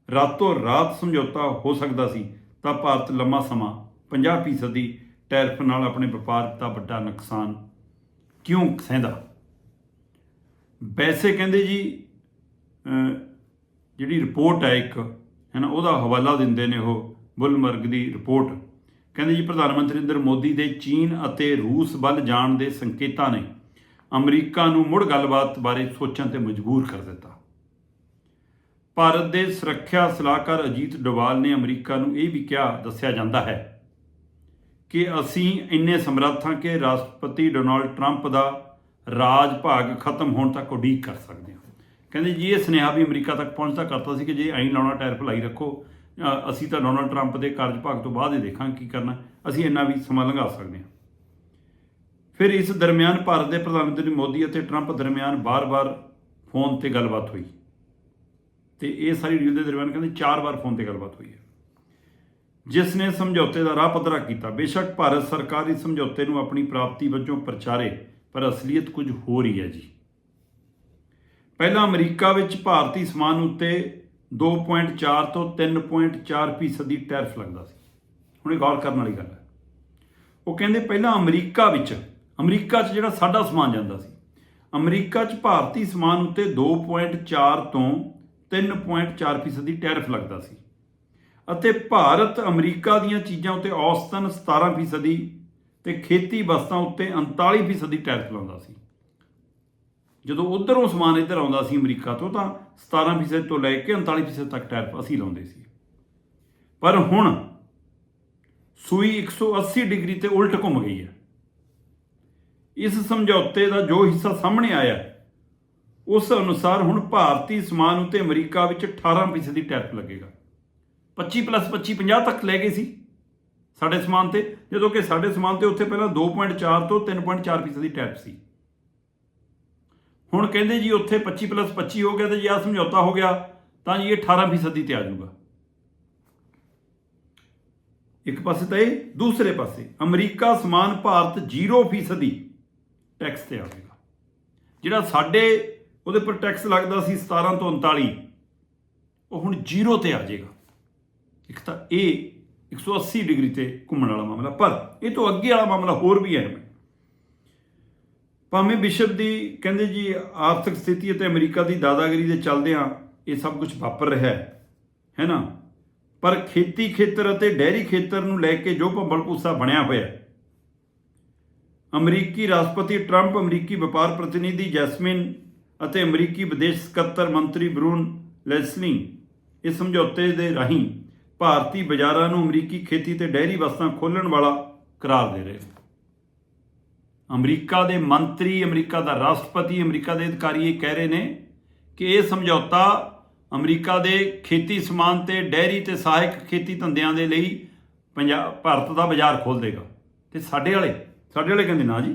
ਰਾਤੋਂ ਰਾਤ ਸਮਝੌਤਾ ਹੋ ਸਕਦਾ ਸੀ, ਤਾਂ ਭਾਰਤ ਲੰਮਾ ਸਮਾਂ 50% ਦੀ ਟੈਰਿਫ ਨਾਲ ਆਪਣੇ ਵਪਾਰ ਦਾ ਵੱਡਾ ਨੁਕਸਾਨ ਕਿਉਂ ਸਹਿੰਦਾ? ਵੈਸੇ ਕਹਿੰਦੇ ਜੀ ਜਿਹੜੀ ਰਿਪੋਰਟ ਹੈ ਇੱਕ, ਹੈ ਨਾ, ਉਹਦਾ ਹਵਾਲਾ ਦਿੰਦੇ ਨੇ ਉਹ ਬੁਲਮਰਗ ਦੀ ਰਿਪੋਰਟ। ਕਹਿੰਦੇ ਜੀ, ਪ੍ਰਧਾਨ ਮੰਤਰੀ ਨਰਿੰਦਰ ਮੋਦੀ ਦੇ ਚੀਨ ਅਤੇ ਰੂਸ ਵੱਲ ਜਾਣ ਦੇ ਸੰਕੇਤਾਂ ਨੇ ਅਮਰੀਕਾ ਨੂੰ ਮੁੜ ਗੱਲਬਾਤ ਬਾਰੇ ਸੋਚਣ ਤੇ ਮਜਬੂਰ ਕਰ ਦਿੱਤਾ। ਭਾਰਤ ਦੇ ਸੁਰੱਖਿਆ ਸਲਾਹਕਾਰ ਅਜੀਤ ਡੋਵਾਲ ਨੇ ਅਮਰੀਕਾ ਨੂੰ ਇਹ ਵੀ ਕਿਹਾ, ਦੱਸਿਆ ਜਾਂਦਾ ਹੈ ਕਿ ਅਸੀਂ ਇੰਨੇ ਸਮਰੱਥ ਹਾਂ ਕਿ ਰਾਸ਼ਟਰਪਤੀ ਡੋਨਾਲਡ ਟਰੰਪ ਦਾ ਰਾਜ ਭਾਗ ਖਤਮ ਹੋਣ ਤੱਕ ਉਡੀਕ ਕਰ ਸਕਦੇ ਹਾਂ। ਕਹਿੰਦੇ ਜੀ, ਇਹ ਸੁਨੇਹਾ ਵੀ ਅਮਰੀਕਾ ਤੱਕ ਪਹੁੰਚਦਾ ਕਰਤਾ ਸੀ ਕਿ ਜੇ ਐਂ ਲਾਉਣਾ ਟਾਇਰ ਲਾਈ ਰੱਖੋ ਅਸੀਂ ਤਾਂ ਡੋਨਲਡ ਟਰੰਪ ਦੇ ਕਾਰਜਭਾਗ ਤੋਂ ਬਾਅਦ ਹੀ ਦੇਖਾਂ ਕੀ ਕਰਨਾ। ਅਸੀਂ ਇੰਨਾ ਵੀ ਸਮਾਂ ਲੰਘਾ ਸਕਦੇ ਹਾਂ। ਫਿਰ ਇਸ ਦਰਮਿਆਨ ਭਾਰਤ ਦੇ ਪ੍ਰਧਾਨ ਮੰਤਰੀ ਮੋਦੀ ਅਤੇ ਟਰੰਪ ਦਰਮਿਆਨ ਬਾਰ-ਬਾਰ ਫੋਨ ਤੇ ਗੱਲਬਾਤ ਹੋਈ। ਤੇ ਇਹ ਸਾਰੀ ਡੀਲ ਦੇ ਦਰਮਿਆਨ ਕਹਿੰਦੇ ਚਾਰ ਵਾਰ ਫੋਨ ਤੇ ਗੱਲਬਾਤ ਹੋਈ ਹੈ। ਜਿਸ ਨੇ ਸਮਝੌਤੇ ਦਾ ਰਾਹ ਪੱਧਰਾ ਕੀਤਾ, ਬੇਸ਼ੱਕ ਭਾਰਤ ਸਰਕਾਰ ਇਸ ਸਮਝੌਤੇ ਨੂੰ ਆਪਣੀ ਪ੍ਰਾਪਤੀ ਵਜੋਂ ਪ੍ਰਚਾਰੇ, ਪਰ ਅਸਲੀਅਤ ਕੁਝ ਹੋਰ ਹੀ ਹੈ ਜੀ। ਪਹਿਲਾਂ ਅਮਰੀਕਾ ਵਿੱਚ ਭਾਰਤੀ ਸਮਾਨ ਉੱਤੇ 2.4 ਤੋਂ 3.4 ਫੀਸਦੀ ਟੈਰਿਫ ਲੱਗਦਾ ਸੀ। ਹੁਣ ਇਹ ਗੌਰ ਕਰਨ ਵਾਲੀ ਗੱਲ ਹੈ। ਉਹ ਕਹਿੰਦੇ ਪਹਿਲਾਂ ਅਮਰੀਕਾ ਵਿੱਚ, ਅਮਰੀਕਾ 'ਚ ਜਿਹੜਾ ਸਾਡਾ ਸਮਾਨ ਜਾਂਦਾ ਸੀ, ਅਮਰੀਕਾ 'ਚ ਭਾਰਤੀ ਸਮਾਨ ਉੱਤੇ 2.4 ਤੋਂ 3.4 ਫੀਸਦੀ ਟੈਰਿਫ ਲੱਗਦਾ ਸੀ। ਅਤੇ ਭਾਰਤ ਅਮਰੀਕਾ ਦੀਆਂ ਚੀਜ਼ਾਂ ਉੱਤੇ ਔਸਤਨ 17 ਫੀਸਦੀ ਤੇ ਖੇਤੀ ਵਸਤਾਂ ਉੱਤੇ 39 ਫੀਸਦੀ ਟੈਰਿਫ ਲਾਉਂਦਾ ਸੀ। ਜਦੋਂ ਉਧਰੋਂ ਸਮਾਨ ਇੱਧਰ ਆਉਂਦਾ ਸੀ ਅਮਰੀਕਾ ਤੋਂ, ਤਾਂ 17 ਫੀਸਦ ਤੋਂ ਲੈ ਕੇ 39 ਫੀਸਦ ਤੱਕ ਟੈਰਿਫ ਅਸੀਂ ਲਾਉਂਦੇ ਸੀ। ਪਰ ਹੁਣ ਸੂਈ 180 ਡਿਗਰੀ ਤੇ ਉਲਟ ਘੁੰਮ ਗਈ ਹੈ। ਇਸ ਸਮਝੌਤੇ ਦਾ ਜੋ ਹਿੱਸਾ ਸਾਹਮਣੇ ਆਇਆ, ਉਸ ਅਨੁਸਾਰ ਹੁਣ ਭਾਰਤੀ ਸਮਾਨ ਉੱਤੇ ਅਮਰੀਕਾ ਵਿੱਚ 18 ਫੀਸਦੀ ਟੈਰਿਫ ਲੱਗੇਗਾ। 25 ਪਲੱਸ 25 50 ਤੱਕ ਲੈ ਗਏ ਸੀ ਸਾਡੇ ਸਮਾਨ ਤੇ, ਜਦੋਂ ਕਿ ਸਾਡੇ ਸਮਾਨ ਤੇ ਉੱਥੇ ਪਹਿਲਾਂ 2.4 ਤੋਂ 3.4 ਫੀਸਦੀ ਟੈਰਿਫ ਸੀ। ਹੁਣ ਕਹਿੰਦੇ ਜੀ ਉੱਥੇ 25 ਪਲੱਸ 25 ਹੋ ਗਿਆ ਤੇ ਜੇ ਆ ਸਮਝੌਤਾ ਹੋ ਗਿਆ, ਤਾਂ ਜੀ ਇਹ 18 ਫੀਸਦੀ ਤੇ ਆ ਜਾਊਗਾ। ਇੱਕ ਪਾਸੇ ਤਾਂ ਇਹ, ਦੂਸਰੇ ਪਾਸੇ ਅਮਰੀਕਾ ਸਮਾਨ ਭਾਰਤ 0 ਫੀਸਦੀ ਟੈਕਸ ਤੇ ਆਵੇਗਾ ਜਿਹੜਾ ਸਾਡੇ ਉਹਦੇ ਪਰ ਟੈਕਸ ਲੱਗਦਾ ਸੀ 17 ਤੋਂ 39 ਉਹ ਹੁਣ 0 ਤੇ ਆ ਜਾਏਗਾ। ਇੱਕ ਤਾਂ ਇਹ 180 ਡਿਗਰੀ ਤੇ ਘੁੰਮਣ ਵਾਲਾ ਮਾਮਲਾ, ਪਰ ਇਹ ਤੋਂ ਅੱਗੇ ਵਾਲਾ ਮਾਮਲਾ ਹੋਰ ਵੀ ਅਹਿਮ ਹੈ। ਭਾਵੇਂ ਵਿਸ਼ਵ ਦੀ ਕਹਿੰਦੇ ਜੀ ਆਰਥਿਕ ਸਥਿਤੀ ਅਤੇ ਅਮਰੀਕਾ ਦੀ ਦਾਦਾਗਿਰੀ ਦੇ ਚੱਲਦਿਆਂ ਇਹ ਸਭ ਕੁਝ ਵਾਪਰ ਰਿਹਾ ਹੈ ਹੈ ਨਾ? ਪਰ ਖੇਤੀ ਖੇਤਰ ਅਤੇ ਡੈਰੀ ਖੇਤਰ ਨੂੰ ਲੈ ਕੇ ਜੋ ਭੰਬਲ ਭੂਸਾ ਬਣਿਆ ਹੋਇਆ ਅਮਰੀਕੀ ਰਾਸ਼ਟਰਪਤੀ ਟਰੰਪ, ਅਮਰੀਕੀ ਵਪਾਰ ਪ੍ਰਤੀਨਿਧੀ ਜੈਸਮਿਨ ਅਤੇ ਅਮਰੀਕੀ ਵਿਦੇਸ਼ ਸਕੱਤਰ ਮੰਤਰੀ ਬਰੂਨ ਲੈਸਲਿੰਗ ਇਸ ਸਮਝੌਤੇ ਦੇ ਰਾਹੀਂ ਭਾਰਤੀ ਬਾਜ਼ਾਰਾਂ ਨੂੰ ਅਮਰੀਕੀ ਖੇਤੀ ਤੇ ਡੈਰੀ ਵਸਤਾਂ ਖੋਲਣ ਵਾਲਾ ਕਰਾਰ ਦੇ ਰਹੇ। ਨੇ ਅਮਰੀਕਾ ਦੇ ਮੰਤਰੀ, ਅਮਰੀਕਾ ਦਾ ਰਾਸ਼ਟਰਪਤੀ, ਅਮਰੀਕਾ ਦੇ ਅਧਿਕਾਰੀ ਇਹ ਕਹਿ ਰਹੇ ਨੇ ਕਿ ਇਹ ਸਮਝੌਤਾ ਅਮਰੀਕਾ ਦੇ ਖੇਤੀ ਸਮਾਨ ਤੇ ਡੈਰੀ ਤੇ ਸਹਾਇਕ ਖੇਤੀ ਧੰਦਿਆਂ ਦੇ ਲਈ ਪੰਜਾਬ ਭਾਰਤ ਦਾ ਬਾਜ਼ਾਰ ਖੋਲ ਦੇਗਾ। ਤੇ ਸਾਡੇ ਵਾਲੇ ਸਾਡੇ ਵਾਲੇ ਕਹਿੰਦੇ ਨਾ ਜੀ,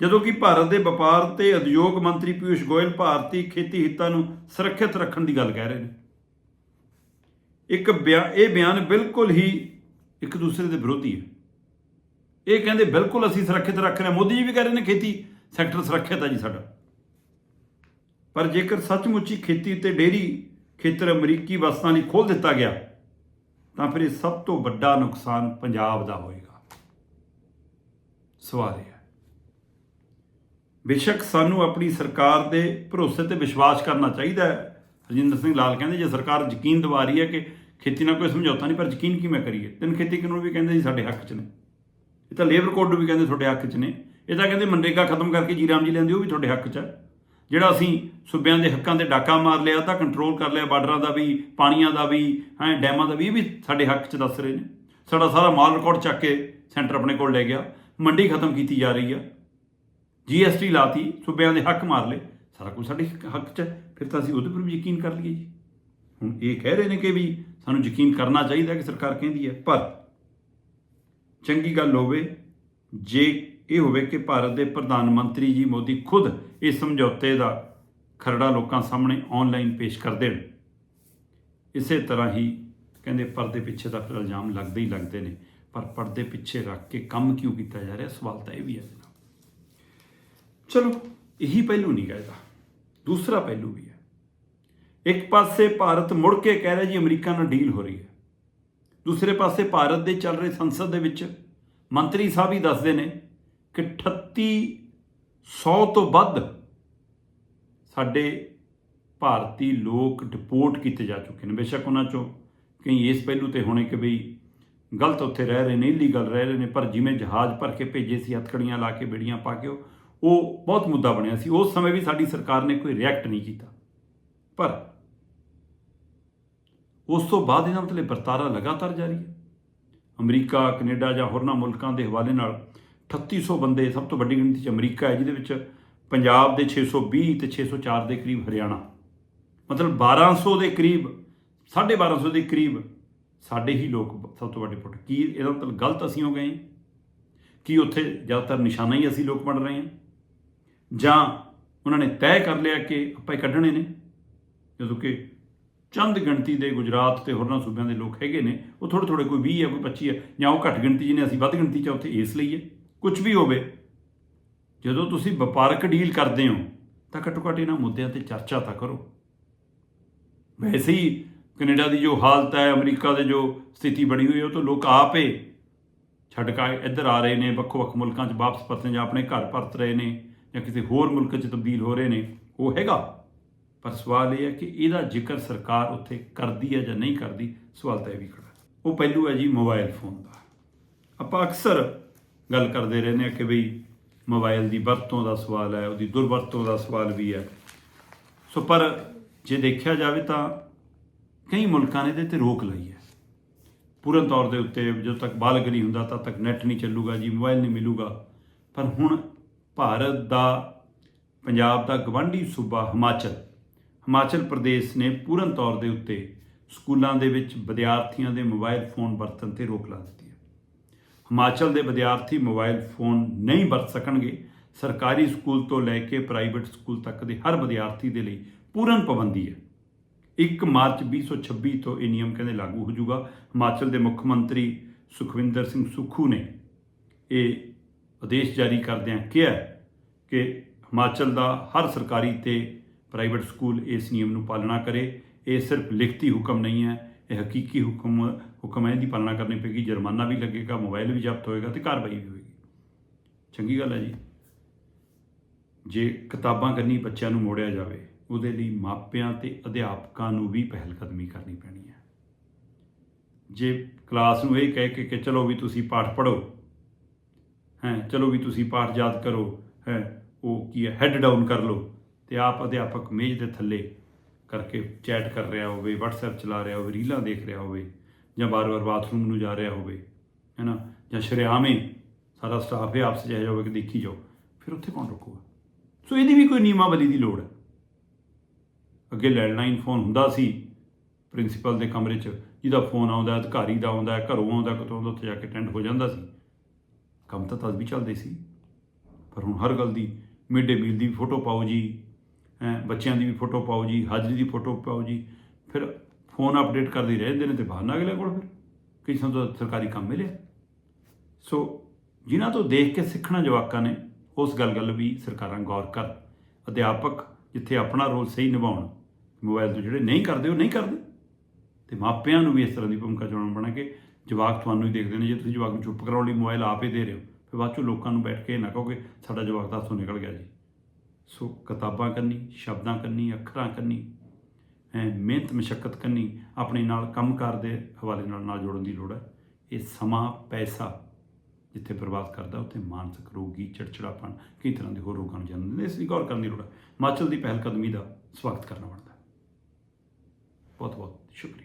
ਜਦੋਂ ਕਿ ਭਾਰਤ ਦੇ ਵਪਾਰ ਤੇ ਉਦਯੋਗ ਮੰਤਰੀ ਪਿਊਸ਼ ਗੋਇਲ ਭਾਰਤੀ ਖੇਤੀ ਹਿੱਤਾਂ ਨੂੰ ਸੁਰੱਖਿਅਤ ਰੱਖਣ ਦੀ ਗੱਲ ਕਹਿ ਰਹੇ ਨੇ। ਇੱਕ ਬਿਆ- ਇਹ ਬਿਆਨ ਬਿਲਕੁਲ ਹੀ ਇੱਕ ਦੂਸਰੇ ਦੇ ਵਿਰੋਧੀ ਹੈ। ਇਹ ਕਹਿੰਦੇ ਬਿਲਕੁਲ ਅਸੀਂ ਸੁਰੱਖਿਅਤ ਰੱਖ ਰਹੇ ਮੋਦੀ ਜੀ ਵੀ ਕਹਿ ਰਹੇ ਨੇ ਖੇਤੀ ਸੈਕਟਰ ਸੁਰੱਖਿਅਤ ਹੈ ਜੀ ਸਾਡਾ। ਪਰ ਜੇਕਰ ਸੱਚਮੁੱਚ ਹੀ ਖੇਤੀ ਤੇ ਡੇਰੀ ਖੇਤਰ ਅਮਰੀਕੀ ਵਸਤਾਂ ਲਈ ਖੋਲ ਦਿੱਤਾ ਗਿਆ, ਤਾਂ ਫਿਰ ਇਹ ਸਭ ਤੋਂ ਵੱਡਾ ਨੁਕਸਾਨ ਪੰਜਾਬ ਦਾ ਹੋਏਗਾ। ਸਵਾਲ ਇਹ ਹੈ। ਬੇਸ਼ੱਕ ਸਾਨੂੰ ਆਪਣੀ ਸਰਕਾਰ ਦੇ ਭਰੋਸੇ ਤੇ ਵਿਸ਼ਵਾਸ ਕਰਨਾ ਚਾਹੀਦਾ ਹੈ ਰਜਿੰਦਰ ਸਿੰਘ ਲਾਲ ਕਹਿੰਦੇ ਜੇ ਸਰਕਾਰ ਯਕੀਨ ਦਿਵਾ ਰਹੀ ਹੈ ਕਿ ਖੇਤੀ ਨਾਲ ਕੋਈ ਸਮਝੌਤਾ ਨਹੀਂ ਪਰ ਯਕੀਨ ਕਿਵੇਂ ਕਰੀਏ? ਤਿੰਨ ਖੇਤੀ ਕਾਨੂੰਨ ਵੀ ਕਹਿੰਦੇ ਜੀ ਸਾਡੇ ਹੱਕ 'ਚ ਨੇ। ਇਹ ਤਾਂ ਲੇਬਰ ਕੋਡ ਨੂੰ ਵੀ ਕਹਿੰਦੇ ਤੁਹਾਡੇ ਹੱਕ 'ਚ ਨੇ। ਇਹ ਤਾਂ ਕਹਿੰਦੇ ਮਨਰੇਗਾ ਖਤਮ ਕਰਕੇ ਜੀ ਰਾਮ ਜੀ ਲੈਂਦੇ ਉਹ ਵੀ ਤੁਹਾਡੇ ਹੱਕ 'ਚ ਹੈ ਜਿਹੜਾ ਅਸੀਂ ਸੂਬਿਆਂ ਦੇ ਹੱਕਾਂ ਤੇ ਡਾਕਾ ਮਾਰ ਲਿਆ ਤਾਂ ਕੰਟਰੋਲ ਕਰ ਲਿਆ ਬਾਰਡਰਾਂ ਦਾ ਵੀ ਪਾਣੀਆਂ ਦਾ ਵੀ ਹੈ ਡੈਮਾਂ ਦਾ ਵੀ ਇਹ ਵੀ ਸਾਡੇ ਹੱਕ 'ਚ ਦੱਸ ਰਹੇ ਨੇ। ਸਾਡਾ ਸਾਰਾ ਮਾਲ ਰਿਕਾਰਡ ਚੱਕ ਕੇ ਸੈਂਟਰ ਆਪਣੇ ਕੋਲ ਲੈ ਗਿਆ। ਮੰਡੀ ਖਤਮ ਕੀਤੀ ਜਾ ਰਹੀ ਆ। ਜੀਐਸਟੀ ਲਾਤੀ ਸੂਬਿਆਂ ਦੇ ਹੱਕ ਮਾਰ ਲਏ। ਸਾਰਾ ਕੁਝ ਸਾਡੇ ਹੱਕ 'ਚ ਹੈ, ਫਿਰ ਤਾਂ ਅਸੀਂ ਉਹਦੇ ਪਰ ਵੀ ਯਕੀਨ ਕਰ ਲਈਏ ਜੀ। ਹੁਣ ਇਹ ਕਹਿ ਰਹੇ ਨੇ ਕਿ ਵੀ ਸਾਨੂੰ ਯਕੀਨ ਕਰਨਾ ਚਾਹੀਦਾ ਕਿ ਸਰਕਾਰ ਕਹਿੰਦੀ ਹੈ, ਪਰ ਚੰਗੀ ਗੱਲ ਹੋਵੇ, ਜੇ ਇਹ ਹੋਵੇ ਕਿ ਭਾਰਤ ਦੇ ਪ੍ਰਧਾਨ ਮੰਤਰੀ ਜੀ ਮੋਦੀ ਖੁਦ ਇਸ ਸਮਝੌਤੇ ਦਾ ਖਰੜਾ ਲੋਕਾਂ ਸਾਹਮਣੇ ਆਨਲਾਈਨ ਪੇਸ਼ ਕਰ ਦੇਣ, ਇਸੇ ਤਰ੍ਹਾਂ ਹੀ ਕਹਿੰਦੇ ਪਰਦੇ ਪਿੱਛੇ ਤਾਂ ਫਿਰ ਇਲਜ਼ਾਮ ਲੱਗਦੇ ਹੀ ਲੱਗਦੇ ਨੇ, ਪਰ ਪਰਦੇ ਪਿੱਛੇ ਰੱਖ ਕੇ ਕੰਮ ਕਿਉਂ ਕੀਤਾ ਜਾ ਰਿਹਾ? ਸਵਾਲ ਤਾਂ ਇਹ ਵੀ ਹੈ। ਚਲੋ, ਇਹੀ ਪਹਿਲੂ ਨਹੀਂ ਗਾ ਦੂਸਰਾ ਪਹਿਲੂ ਵੀ ਹੈ। ਇੱਕ ਪਾਸੇ ਭਾਰਤ ਮੁੜ ਕੇ ਕਹਿ ਰਿਹਾ ਜੀ ਅਮਰੀਕਾ ਨਾਲ ਡੀਲ ਹੋ ਰਹੀ ਹੈ। ਦੂਸਰੇ ਪਾਸੇ ਭਾਰਤ ਦੇ ਚੱਲ ਰਹੇ ਸੰਸਦ ਦੇ ਵਿੱਚ ਮੰਤਰੀ ਸਾਹਿਬ ਹੀ ਦੱਸਦੇ ਨੇ ਕਿ 3800 ਤੋਂ ਵੱਧ ਸਾਡੇ ਭਾਰਤੀ ਲੋਕ ਡਿਪੋਰਟ ਕੀਤੇ ਜਾ ਚੁੱਕੇ ਨੇ। ਬੇਸ਼ੱਕ ਉਹਨਾਂ ਚੋਂ ਕਈ ਇਸ ਪਹਿਲੂ ਤੇ ਹੋਣੇ ਕਿ ਬਈ ਗਲਤ ਉੱਥੇ ਰਹਿ ਰਹੇ ਨੇ ਇਲੀਗਲ ਰਹਿ ਰਹੇ ਨੇ, ਪਰ ਜਿਵੇਂ ਜਹਾਜ਼ ਭਰ ਕੇ ਭੇਜੇ ਸੀ, ਹੱਥਕੜੀਆਂ ਲਾ ਕੇ ਬੇੜੀਆਂ ਪਾ ਕੇ ਉਹ ਉਹ ਬਹੁਤ ਮੁੱਦਾ ਬਣਿਆ ਸੀ। ਉਸ ਸਮੇਂ ਵੀ ਸਾਡੀ ਸਰਕਾਰ ਨੇ ਕੋਈ ਰਿਐਕਟ ਨਹੀਂ ਕੀਤਾ। ਪਰ ਉਸ ਤੋਂ ਬਾਅਦ ਇਹਨਾਂ ਮਤਲਬ ਵਰਤਾਰਾ ਲਗਾਤਾਰ ਜਾਰੀ ਹੈ। ਅਮਰੀਕਾ, ਕੈਨੇਡਾ ਜਾਂ ਹੋਰਨਾਂ ਮੁਲਕਾਂ ਦੇ ਹਵਾਲੇ ਨਾਲ 3800 ਬੰਦੇ ਸਭ ਤੋਂ ਵੱਡੀ ਗਿਣਤੀ 'ਚ ਅਮਰੀਕਾ ਹੈ, ਜਿਹਦੇ ਵਿੱਚ ਪੰਜਾਬ ਦੇ 620 ਤੇ 604 ਦੇ ਕਰੀਬ ਹਰਿਆਣਾ। ਮਤਲਬ 1200 ਦੇ ਕਰੀਬ 1250 ਦੇ ਕਰੀਬ ਸਾਡੇ ਹੀ ਲੋਕ ਸਭ ਤੋਂ ਵੱਡੇ ਪੁੱਟ। ਕੀ ਇਹਦਾ ਮਤਲਬ ਗਲਤ ਅਸੀਂ ਹੋ ਗਏ ਹਾਂ? ਕੀ ਉੱਥੇ ਜ਼ਿਆਦਾਤਰ ਨਿਸ਼ਾਨਾ ਹੀ ਅਸੀਂ ਲੋਕ ਬਣ ਰਹੇ ਹਾਂ? ਜਾਂ ਉਹਨਾਂ ਨੇ ਤੈਅ ਕਰ ਲਿਆ ਕਿ ਆਪਾਂ ਇਹ ਕੱਢਣੇ ਨੇ? ਜਦੋਂ ਕਿ ਚੰਦ ਗਿਣਤੀ ਦੇ ਗੁਜਰਾਤ ਤੇ ਹੋਰਨਾਂ ਸੂਬਿਆਂ ਦੇ ਲੋਕ ਹੈਗੇ ਨੇ, ਉਹ ਥੋੜੇ ਥੋੜੇ ਕੋਈ 20 ਹੈ ਕੋਈ 25 ਹੈ ਜਾਂ ਉਹ ਘੱਟ ਗਿਣਤੀ ਜਿਹਨੇ, ਅਸੀਂ ਵੱਧ ਗਿਣਤੀ ਚ ਉੱਥੇ ਇਸ ਲਈ ਹੈ। ਕੁਝ ਵੀ ਹੋਵੇ, ਜਦੋਂ ਤੁਸੀਂ ਵਪਾਰਕ ਡੀਲ ਕਰਦੇ ਹੋ, ਤਾਂ ਘੱਟੋ ਘੱਟ ਇਹਨਾਂ ਮੁੱਦਿਆਂ ਤੇ ਚਰਚਾ ਤਾਂ ਕਰੋ। ਵੈਸੇ ਹੀ ਕੈਨੇਡਾ ਦੀ ਜੋ ਹਾਲਤ ਹੈ, ਅਮਰੀਕਾ ਦੇ ਜੋ ਸਥਿਤੀ ਬਣੀ ਹੋਈ ਹੈ, ਉਹ ਤੋਂ ਲੋਕ ਆਪੇ ਛੱਡ ਕੇ ਇੱਧਰ ਆ ਰਹੇ ਨੇ ਵੱਖੋ-ਵੱਖ ਮੁਲਕਾਂ 'ਚ ਵਾਪਸ ਪਰਤਣ ਜਾਂ ਆਪਣੇ ਘਰ ਪਰਤ ਰਹੇ ਨੇ। ਜਾਂ ਕਿਸੇ ਹੋਰ ਮੁਲਕ 'ਚ ਤਬਦੀਲ ਹੋ ਰਹੇ ਨੇ, ਉਹ ਹੈਗਾ। ਪਰ ਸਵਾਲ ਇਹ ਹੈ ਕਿ ਇਹਦਾ ਜ਼ਿਕਰ ਸਰਕਾਰ ਉੱਥੇ ਕਰਦੀ ਹੈ ਜਾਂ ਨਹੀਂ ਕਰਦੀ, ਸਵਾਲ ਤਾਂ ਇਹ ਵੀ ਖੜਾ ਉਹ ਪਹਿਲੂ ਹੈ ਜੀ ਮੋਬਾਈਲ ਫੋਨ ਦਾ। ਆਪਾਂ ਅਕਸਰ ਗੱਲ ਕਰਦੇ ਰਹਿੰਦੇ ਹਾਂ ਕਿ ਬਈ ਮੋਬਾਈਲ ਦੀ ਵਰਤੋਂ ਦਾ ਸਵਾਲ ਹੈ, ਉਹਦੀ ਦੁਰਵਰਤੋਂ ਦਾ ਸਵਾਲ ਵੀ ਹੈ। ਸੋ ਪਰ ਜੇ ਦੇਖਿਆ ਜਾਵੇ ਤਾਂ ਕਈ ਮੁਲਕਾਂ ਨੇ ਇਹਦੇ ਤੇ ਰੋਕ ਲਈ ਹੈ। ਪੂਰਨ ਤੌਰ ਦੇ ਉੱਤੇ ਜਦੋਂ ਤੱਕ ਬਾਲਗ ਨਹੀਂ ਹੁੰਦਾ, ਤਦ ਤੱਕ ਨੈਟ ਨਹੀਂ ਚੱਲੂਗਾ ਜੀ, ਮੋਬਾਈਲ ਨਹੀਂ ਮਿਲੂਗਾ। ਪਰ ਹੁਣ ਭਾਰਤ ਦਾ, ਪੰਜਾਬ ਦਾ ਗਵਾਂਢੀ ਸੂਬਾ ਹਿਮਾਚਲ। ਹਿਮਾਚਲ ਪ੍ਰਦੇਸ਼ ਨੇ ਪੂਰਨ ਤੌਰ ਦੇ ਉੱਤੇ ਸਕੂਲਾਂ ਦੇ ਵਿੱਚ ਵਿਦਿਆਰਥੀਆਂ ਦੇ ਮੋਬਾਈਲ ਫੋਨ ਵਰਤਣ ਤੇ ਰੋਕ ਲਾ ਦਿੱਤੀ ਹੈ। ਹਿਮਾਚਲ ਦੇ ਵਿਦਿਆਰਥੀ ਮੋਬਾਈਲ ਫੋਨ ਨਹੀਂ ਵਰਤ ਸਕਣਗੇ। ਸਰਕਾਰੀ ਸਕੂਲ ਤੋਂ ਲੈ ਕੇ ਪ੍ਰਾਈਵੇਟ ਸਕੂਲ ਤੱਕ ਦੇ ਹਰ ਵਿਦਿਆਰਥੀ ਦੇ ਲਈ ਪੂਰਨ ਪਾਬੰਦੀ ਹੈ। 1 ਮਾਰਚ 2026 ਤੋਂ ਇਹ ਨਿਯਮ ਕਹਿੰਦੇ ਲਾਗੂ ਹੋ ਜਾਊਗਾ। ਹਿਮਾਚਲ ਦੇ ਮੁੱਖ ਮੰਤਰੀ ਸੁਖਵਿੰਦਰ ਸਿੰਘ ਸੁਖੂ ਨੇ ਇਹ ਆਦੇਸ਼ ਜਾਰੀ ਕਰਦਿਆਂ ਕਿਹਾ ਕਿ ਹਿਮਾਚਲ ਦਾ ਹਰ ਸਰਕਾਰੀ ਤੇ ਪ੍ਰਾਈਵੇਟ ਸਕੂਲ ਇਸ ਨਿਯਮ ਨੂੰ ਪਾਲਣਾ ਕਰੇ। ਇਹ ਸਿਰਫ ਲਿਖਤੀ ਹੁਕਮ ਨਹੀਂ ਹੈ, ਇਹ ਹਕੀਕੀ ਹੁਕਮ ਹੁਕਮ ਹੈ, ਇਹਦੀ ਪਾਲਣਾ ਕਰਨੀ ਪਏਗੀ। ਜੁਰਮਾਨਾ ਵੀ ਲੱਗੇਗਾ, ਮੋਬਾਈਲ ਵੀ ਜ਼ਬਤ ਹੋਏਗਾ ਤੇ ਕਾਰਵਾਈ ਵੀ ਹੋਏਗੀ। ਚੰਗੀ ਗੱਲ ਹੈ ਜੀ। ਜੇ ਕਿਤਾਬਾਂ ਕਰਨੀ ਬੱਚਿਆਂ ਨੂੰ ਮੋੜਿਆ ਜਾਵੇ, ਉਹਦੇ ਲਈ ਮਾਪਿਆਂ ਤੇ ਅਧਿਆਪਕਾਂ ਨੂੰ ਵੀ ਪਹਿਲ ਕਦਮੀ ਕਰਨੀ ਪੈਣੀ ਹੈ। ਜੇ ਕਲਾਸ ਨੂੰ ਇਹ ਕਹਿ ਕੇ ਕਿ ਚਲੋ ਵੀ ਤੁਸੀਂ ਪਾਠ ਪੜ੍ਹੋ ਹੈ, ਚਲੋ ਵੀ ਤੁਸੀਂ ਪਾਠ ਯਾਦ ਕਰੋ, ਹੈ, ਉਹ ਕੀ ਹੈ ਹੈਡ ਡਾਊਨ ਕਰ ਲਓ ਤੇ ਆਪ ਅਧਿਆਪਕ ਮੇਜ਼ ਦੇ ਥੱਲੇ ਕਰਕੇ ਚੈਟ ਕਰ ਰਿਹਾ ਹੋਵੇ, WhatsApp ਚਲਾ ਰਿਹਾ ਹੋਵੇ, ਰੀਲਾਂ ਦੇਖ ਰਿਹਾ ਹੋਵੇ ਜਾਂ ਬਾਰ-ਬਾਰ ਬਾਥਰੂਮ ਨੂੰ ਜਾ ਰਿਹਾ ਹੋਵੇ, ਹੈ ਨਾ, ਜਾਂ ਸ਼ਰੇਆਮੇ ਸਾਰਾ ਸਟਾਫ ਇਹ ਆਪਸ ਜਾਇਆ ਹੋਵੇ ਕਿ ਦੇਖੀ ਜਾਓ, ਫਿਰ ਉੱਥੇ ਕੌਣ ਰੋਕੂਗਾ? ਸੋ ਇਹਦੀ ਵੀ ਕੋਈ ਨਿਯਮਾਵਲੀ ਦੀ ਲੋੜ ਹੈ। ਅੱਗੇ ਲੈਂਡਲਾਈਨ ਫੋਨ ਹੁੰਦਾ ਸੀ ਪ੍ਰਿੰਸੀਪਲ ਦੇ ਕਮਰੇ 'ਚ, ਜਿਹਦਾ ਫੋਨ ਆਉਂਦਾ, ਅਧਿਕਾਰੀ ਦਾ ਆਉਂਦਾ, ਘਰੋਂ ਆਉਂਦਾ, ਕਿਤੋਂ ਉੱਥੇ ਜਾ ਕੇ ਅਟੈਂਡ ਹੋ ਜਾਂਦਾ ਸੀ। ਕੰਮ ਤਾਂ ਤਦ ਵੀ ਚੱਲਦੇ ਸੀ। ਪਰ ਹੁਣ ਹਰ ਗੱਲ ਦੀ ਮਿਡ ਡੇ ਮੀਲ ਦੀ ਫੋਟੋ ਪਾਓ ਜੀ ਬੱਚਿਆਂ ਦੀ ਵੀ ਫੋਟੋ ਪਾਓ ਜੀ, ਹਾਜ਼ਰੀ ਦੀ ਫੋਟੋ ਪਾਓ ਜੀ, ਫਿਰ ਫੋਨ ਅਪਡੇਟ ਕਰਦੇ ਰਹਿੰਦੇ ਨੇ ਤੇ ਬਹਾਨਾ ਅਗਲੇ ਕੋਲ ਫਿਰ। ਕਈ ਸਾਨੂੰ ਤਾਂ ਸਰਕਾਰੀ ਕੰਮ ਮਿਲਿਆ। ਸੋ ਜਿਨ੍ਹਾਂ ਤੋਂ ਦੇਖ ਕੇ ਸਿੱਖਣਾ ਜਵਾਕਾਂ ਨੇ, ਉਸ ਗੱਲ ਗੱਲ ਵੀ ਸਰਕਾਰਾਂ ਗੌਰ ਕਰ। ਅਧਿਆਪਕ ਜਿੱਥੇ ਆਪਣਾ ਰੋਲ ਸਹੀ ਨਿਭਾਉਣ ਮੋਬਾਈਲ ਤੋਂ ਜਿਹੜੇ ਨਹੀਂ ਕਰਦੇ, ਉਹ ਨਹੀਂ ਕਰਦੇ। ਤੇ ਮਾਪਿਆਂ ਨੂੰ ਵੀ ਇਸ ਤਰ੍ਹਾਂ ਦੀ ਭੂਮਿਕਾ ਚੁਣਨ ਬਣਾ ਕਿ ਜਵਾਕ ਤੁਹਾਨੂੰ ਹੀ ਦੇਖਦੇ ਨੇ, ਜੇ ਤੁਸੀਂ ਜਵਾਕ ਨੂੰ ਚੁੱਪ ਕਰਾਉਣ ਲਈ ਮੋਬਾਈਲ ਹੀ ਦੇ ਰਹੇ ਹੋ, ਫਿਰ ਬਾਅਦ ਚੋਂ ਲੋਕਾਂ ਨੂੰ ਬੈਠ ਕੇ ਇਹ ਨਾ ਕਹੋਗੇ, ਸਾਡਾ ਜਵਾਕ ਤਾਂ ਹੱਥੋਂ ਨਿਕਲ ਗਿਆ ਜੀ। ਸੋ ਕਿਤਾਬਾਂ ਕਰਨੀ ਸ਼ਬਦਾਂ ਕਰਨੀ ਅੱਖਰਾਂ ਕਰਨੀ ਹੈ, ਮਿਹਨਤ, ਮਸ਼ੱਕਤ ਕਰਨੀ ਆਪਣੇ ਨਾਲ ਕੰਮਕਾਰ ਦੇ ਹਵਾਲੇ ਨਾਲ ਨਾਲ ਜੋੜਨ ਦੀ ਲੋੜ ਹੈ। ਇਹ ਸਮਾਂ, ਪੈਸਾ ਜਿੱਥੇ ਬਰਬਾਦ ਕਰਦਾ, ਉੱਥੇ ਮਾਨਸਿਕ ਰੋਗੀ, ਚਿੜਚਿੜਾਪਣ, ਕਈ ਤਰ੍ਹਾਂ ਦੇ ਹੋਰ ਰੋਗਾਂ ਨੂੰ ਜਨਮ ਦਿੰਦੇ ਇਸ ਲਈ ਗੌਰ ਕਰਨ ਦੀ ਲੋੜ ਹੈ। ਹਿਮਾਚਲ ਦੀ ਪਹਿਲ ਕਦਮੀ ਦਾ ਸਵਾਗਤ ਕਰਨਾ ਬਣਦਾ ਬਹੁਤ ਬਹੁਤ ਸ਼ੁਕਰੀਆ।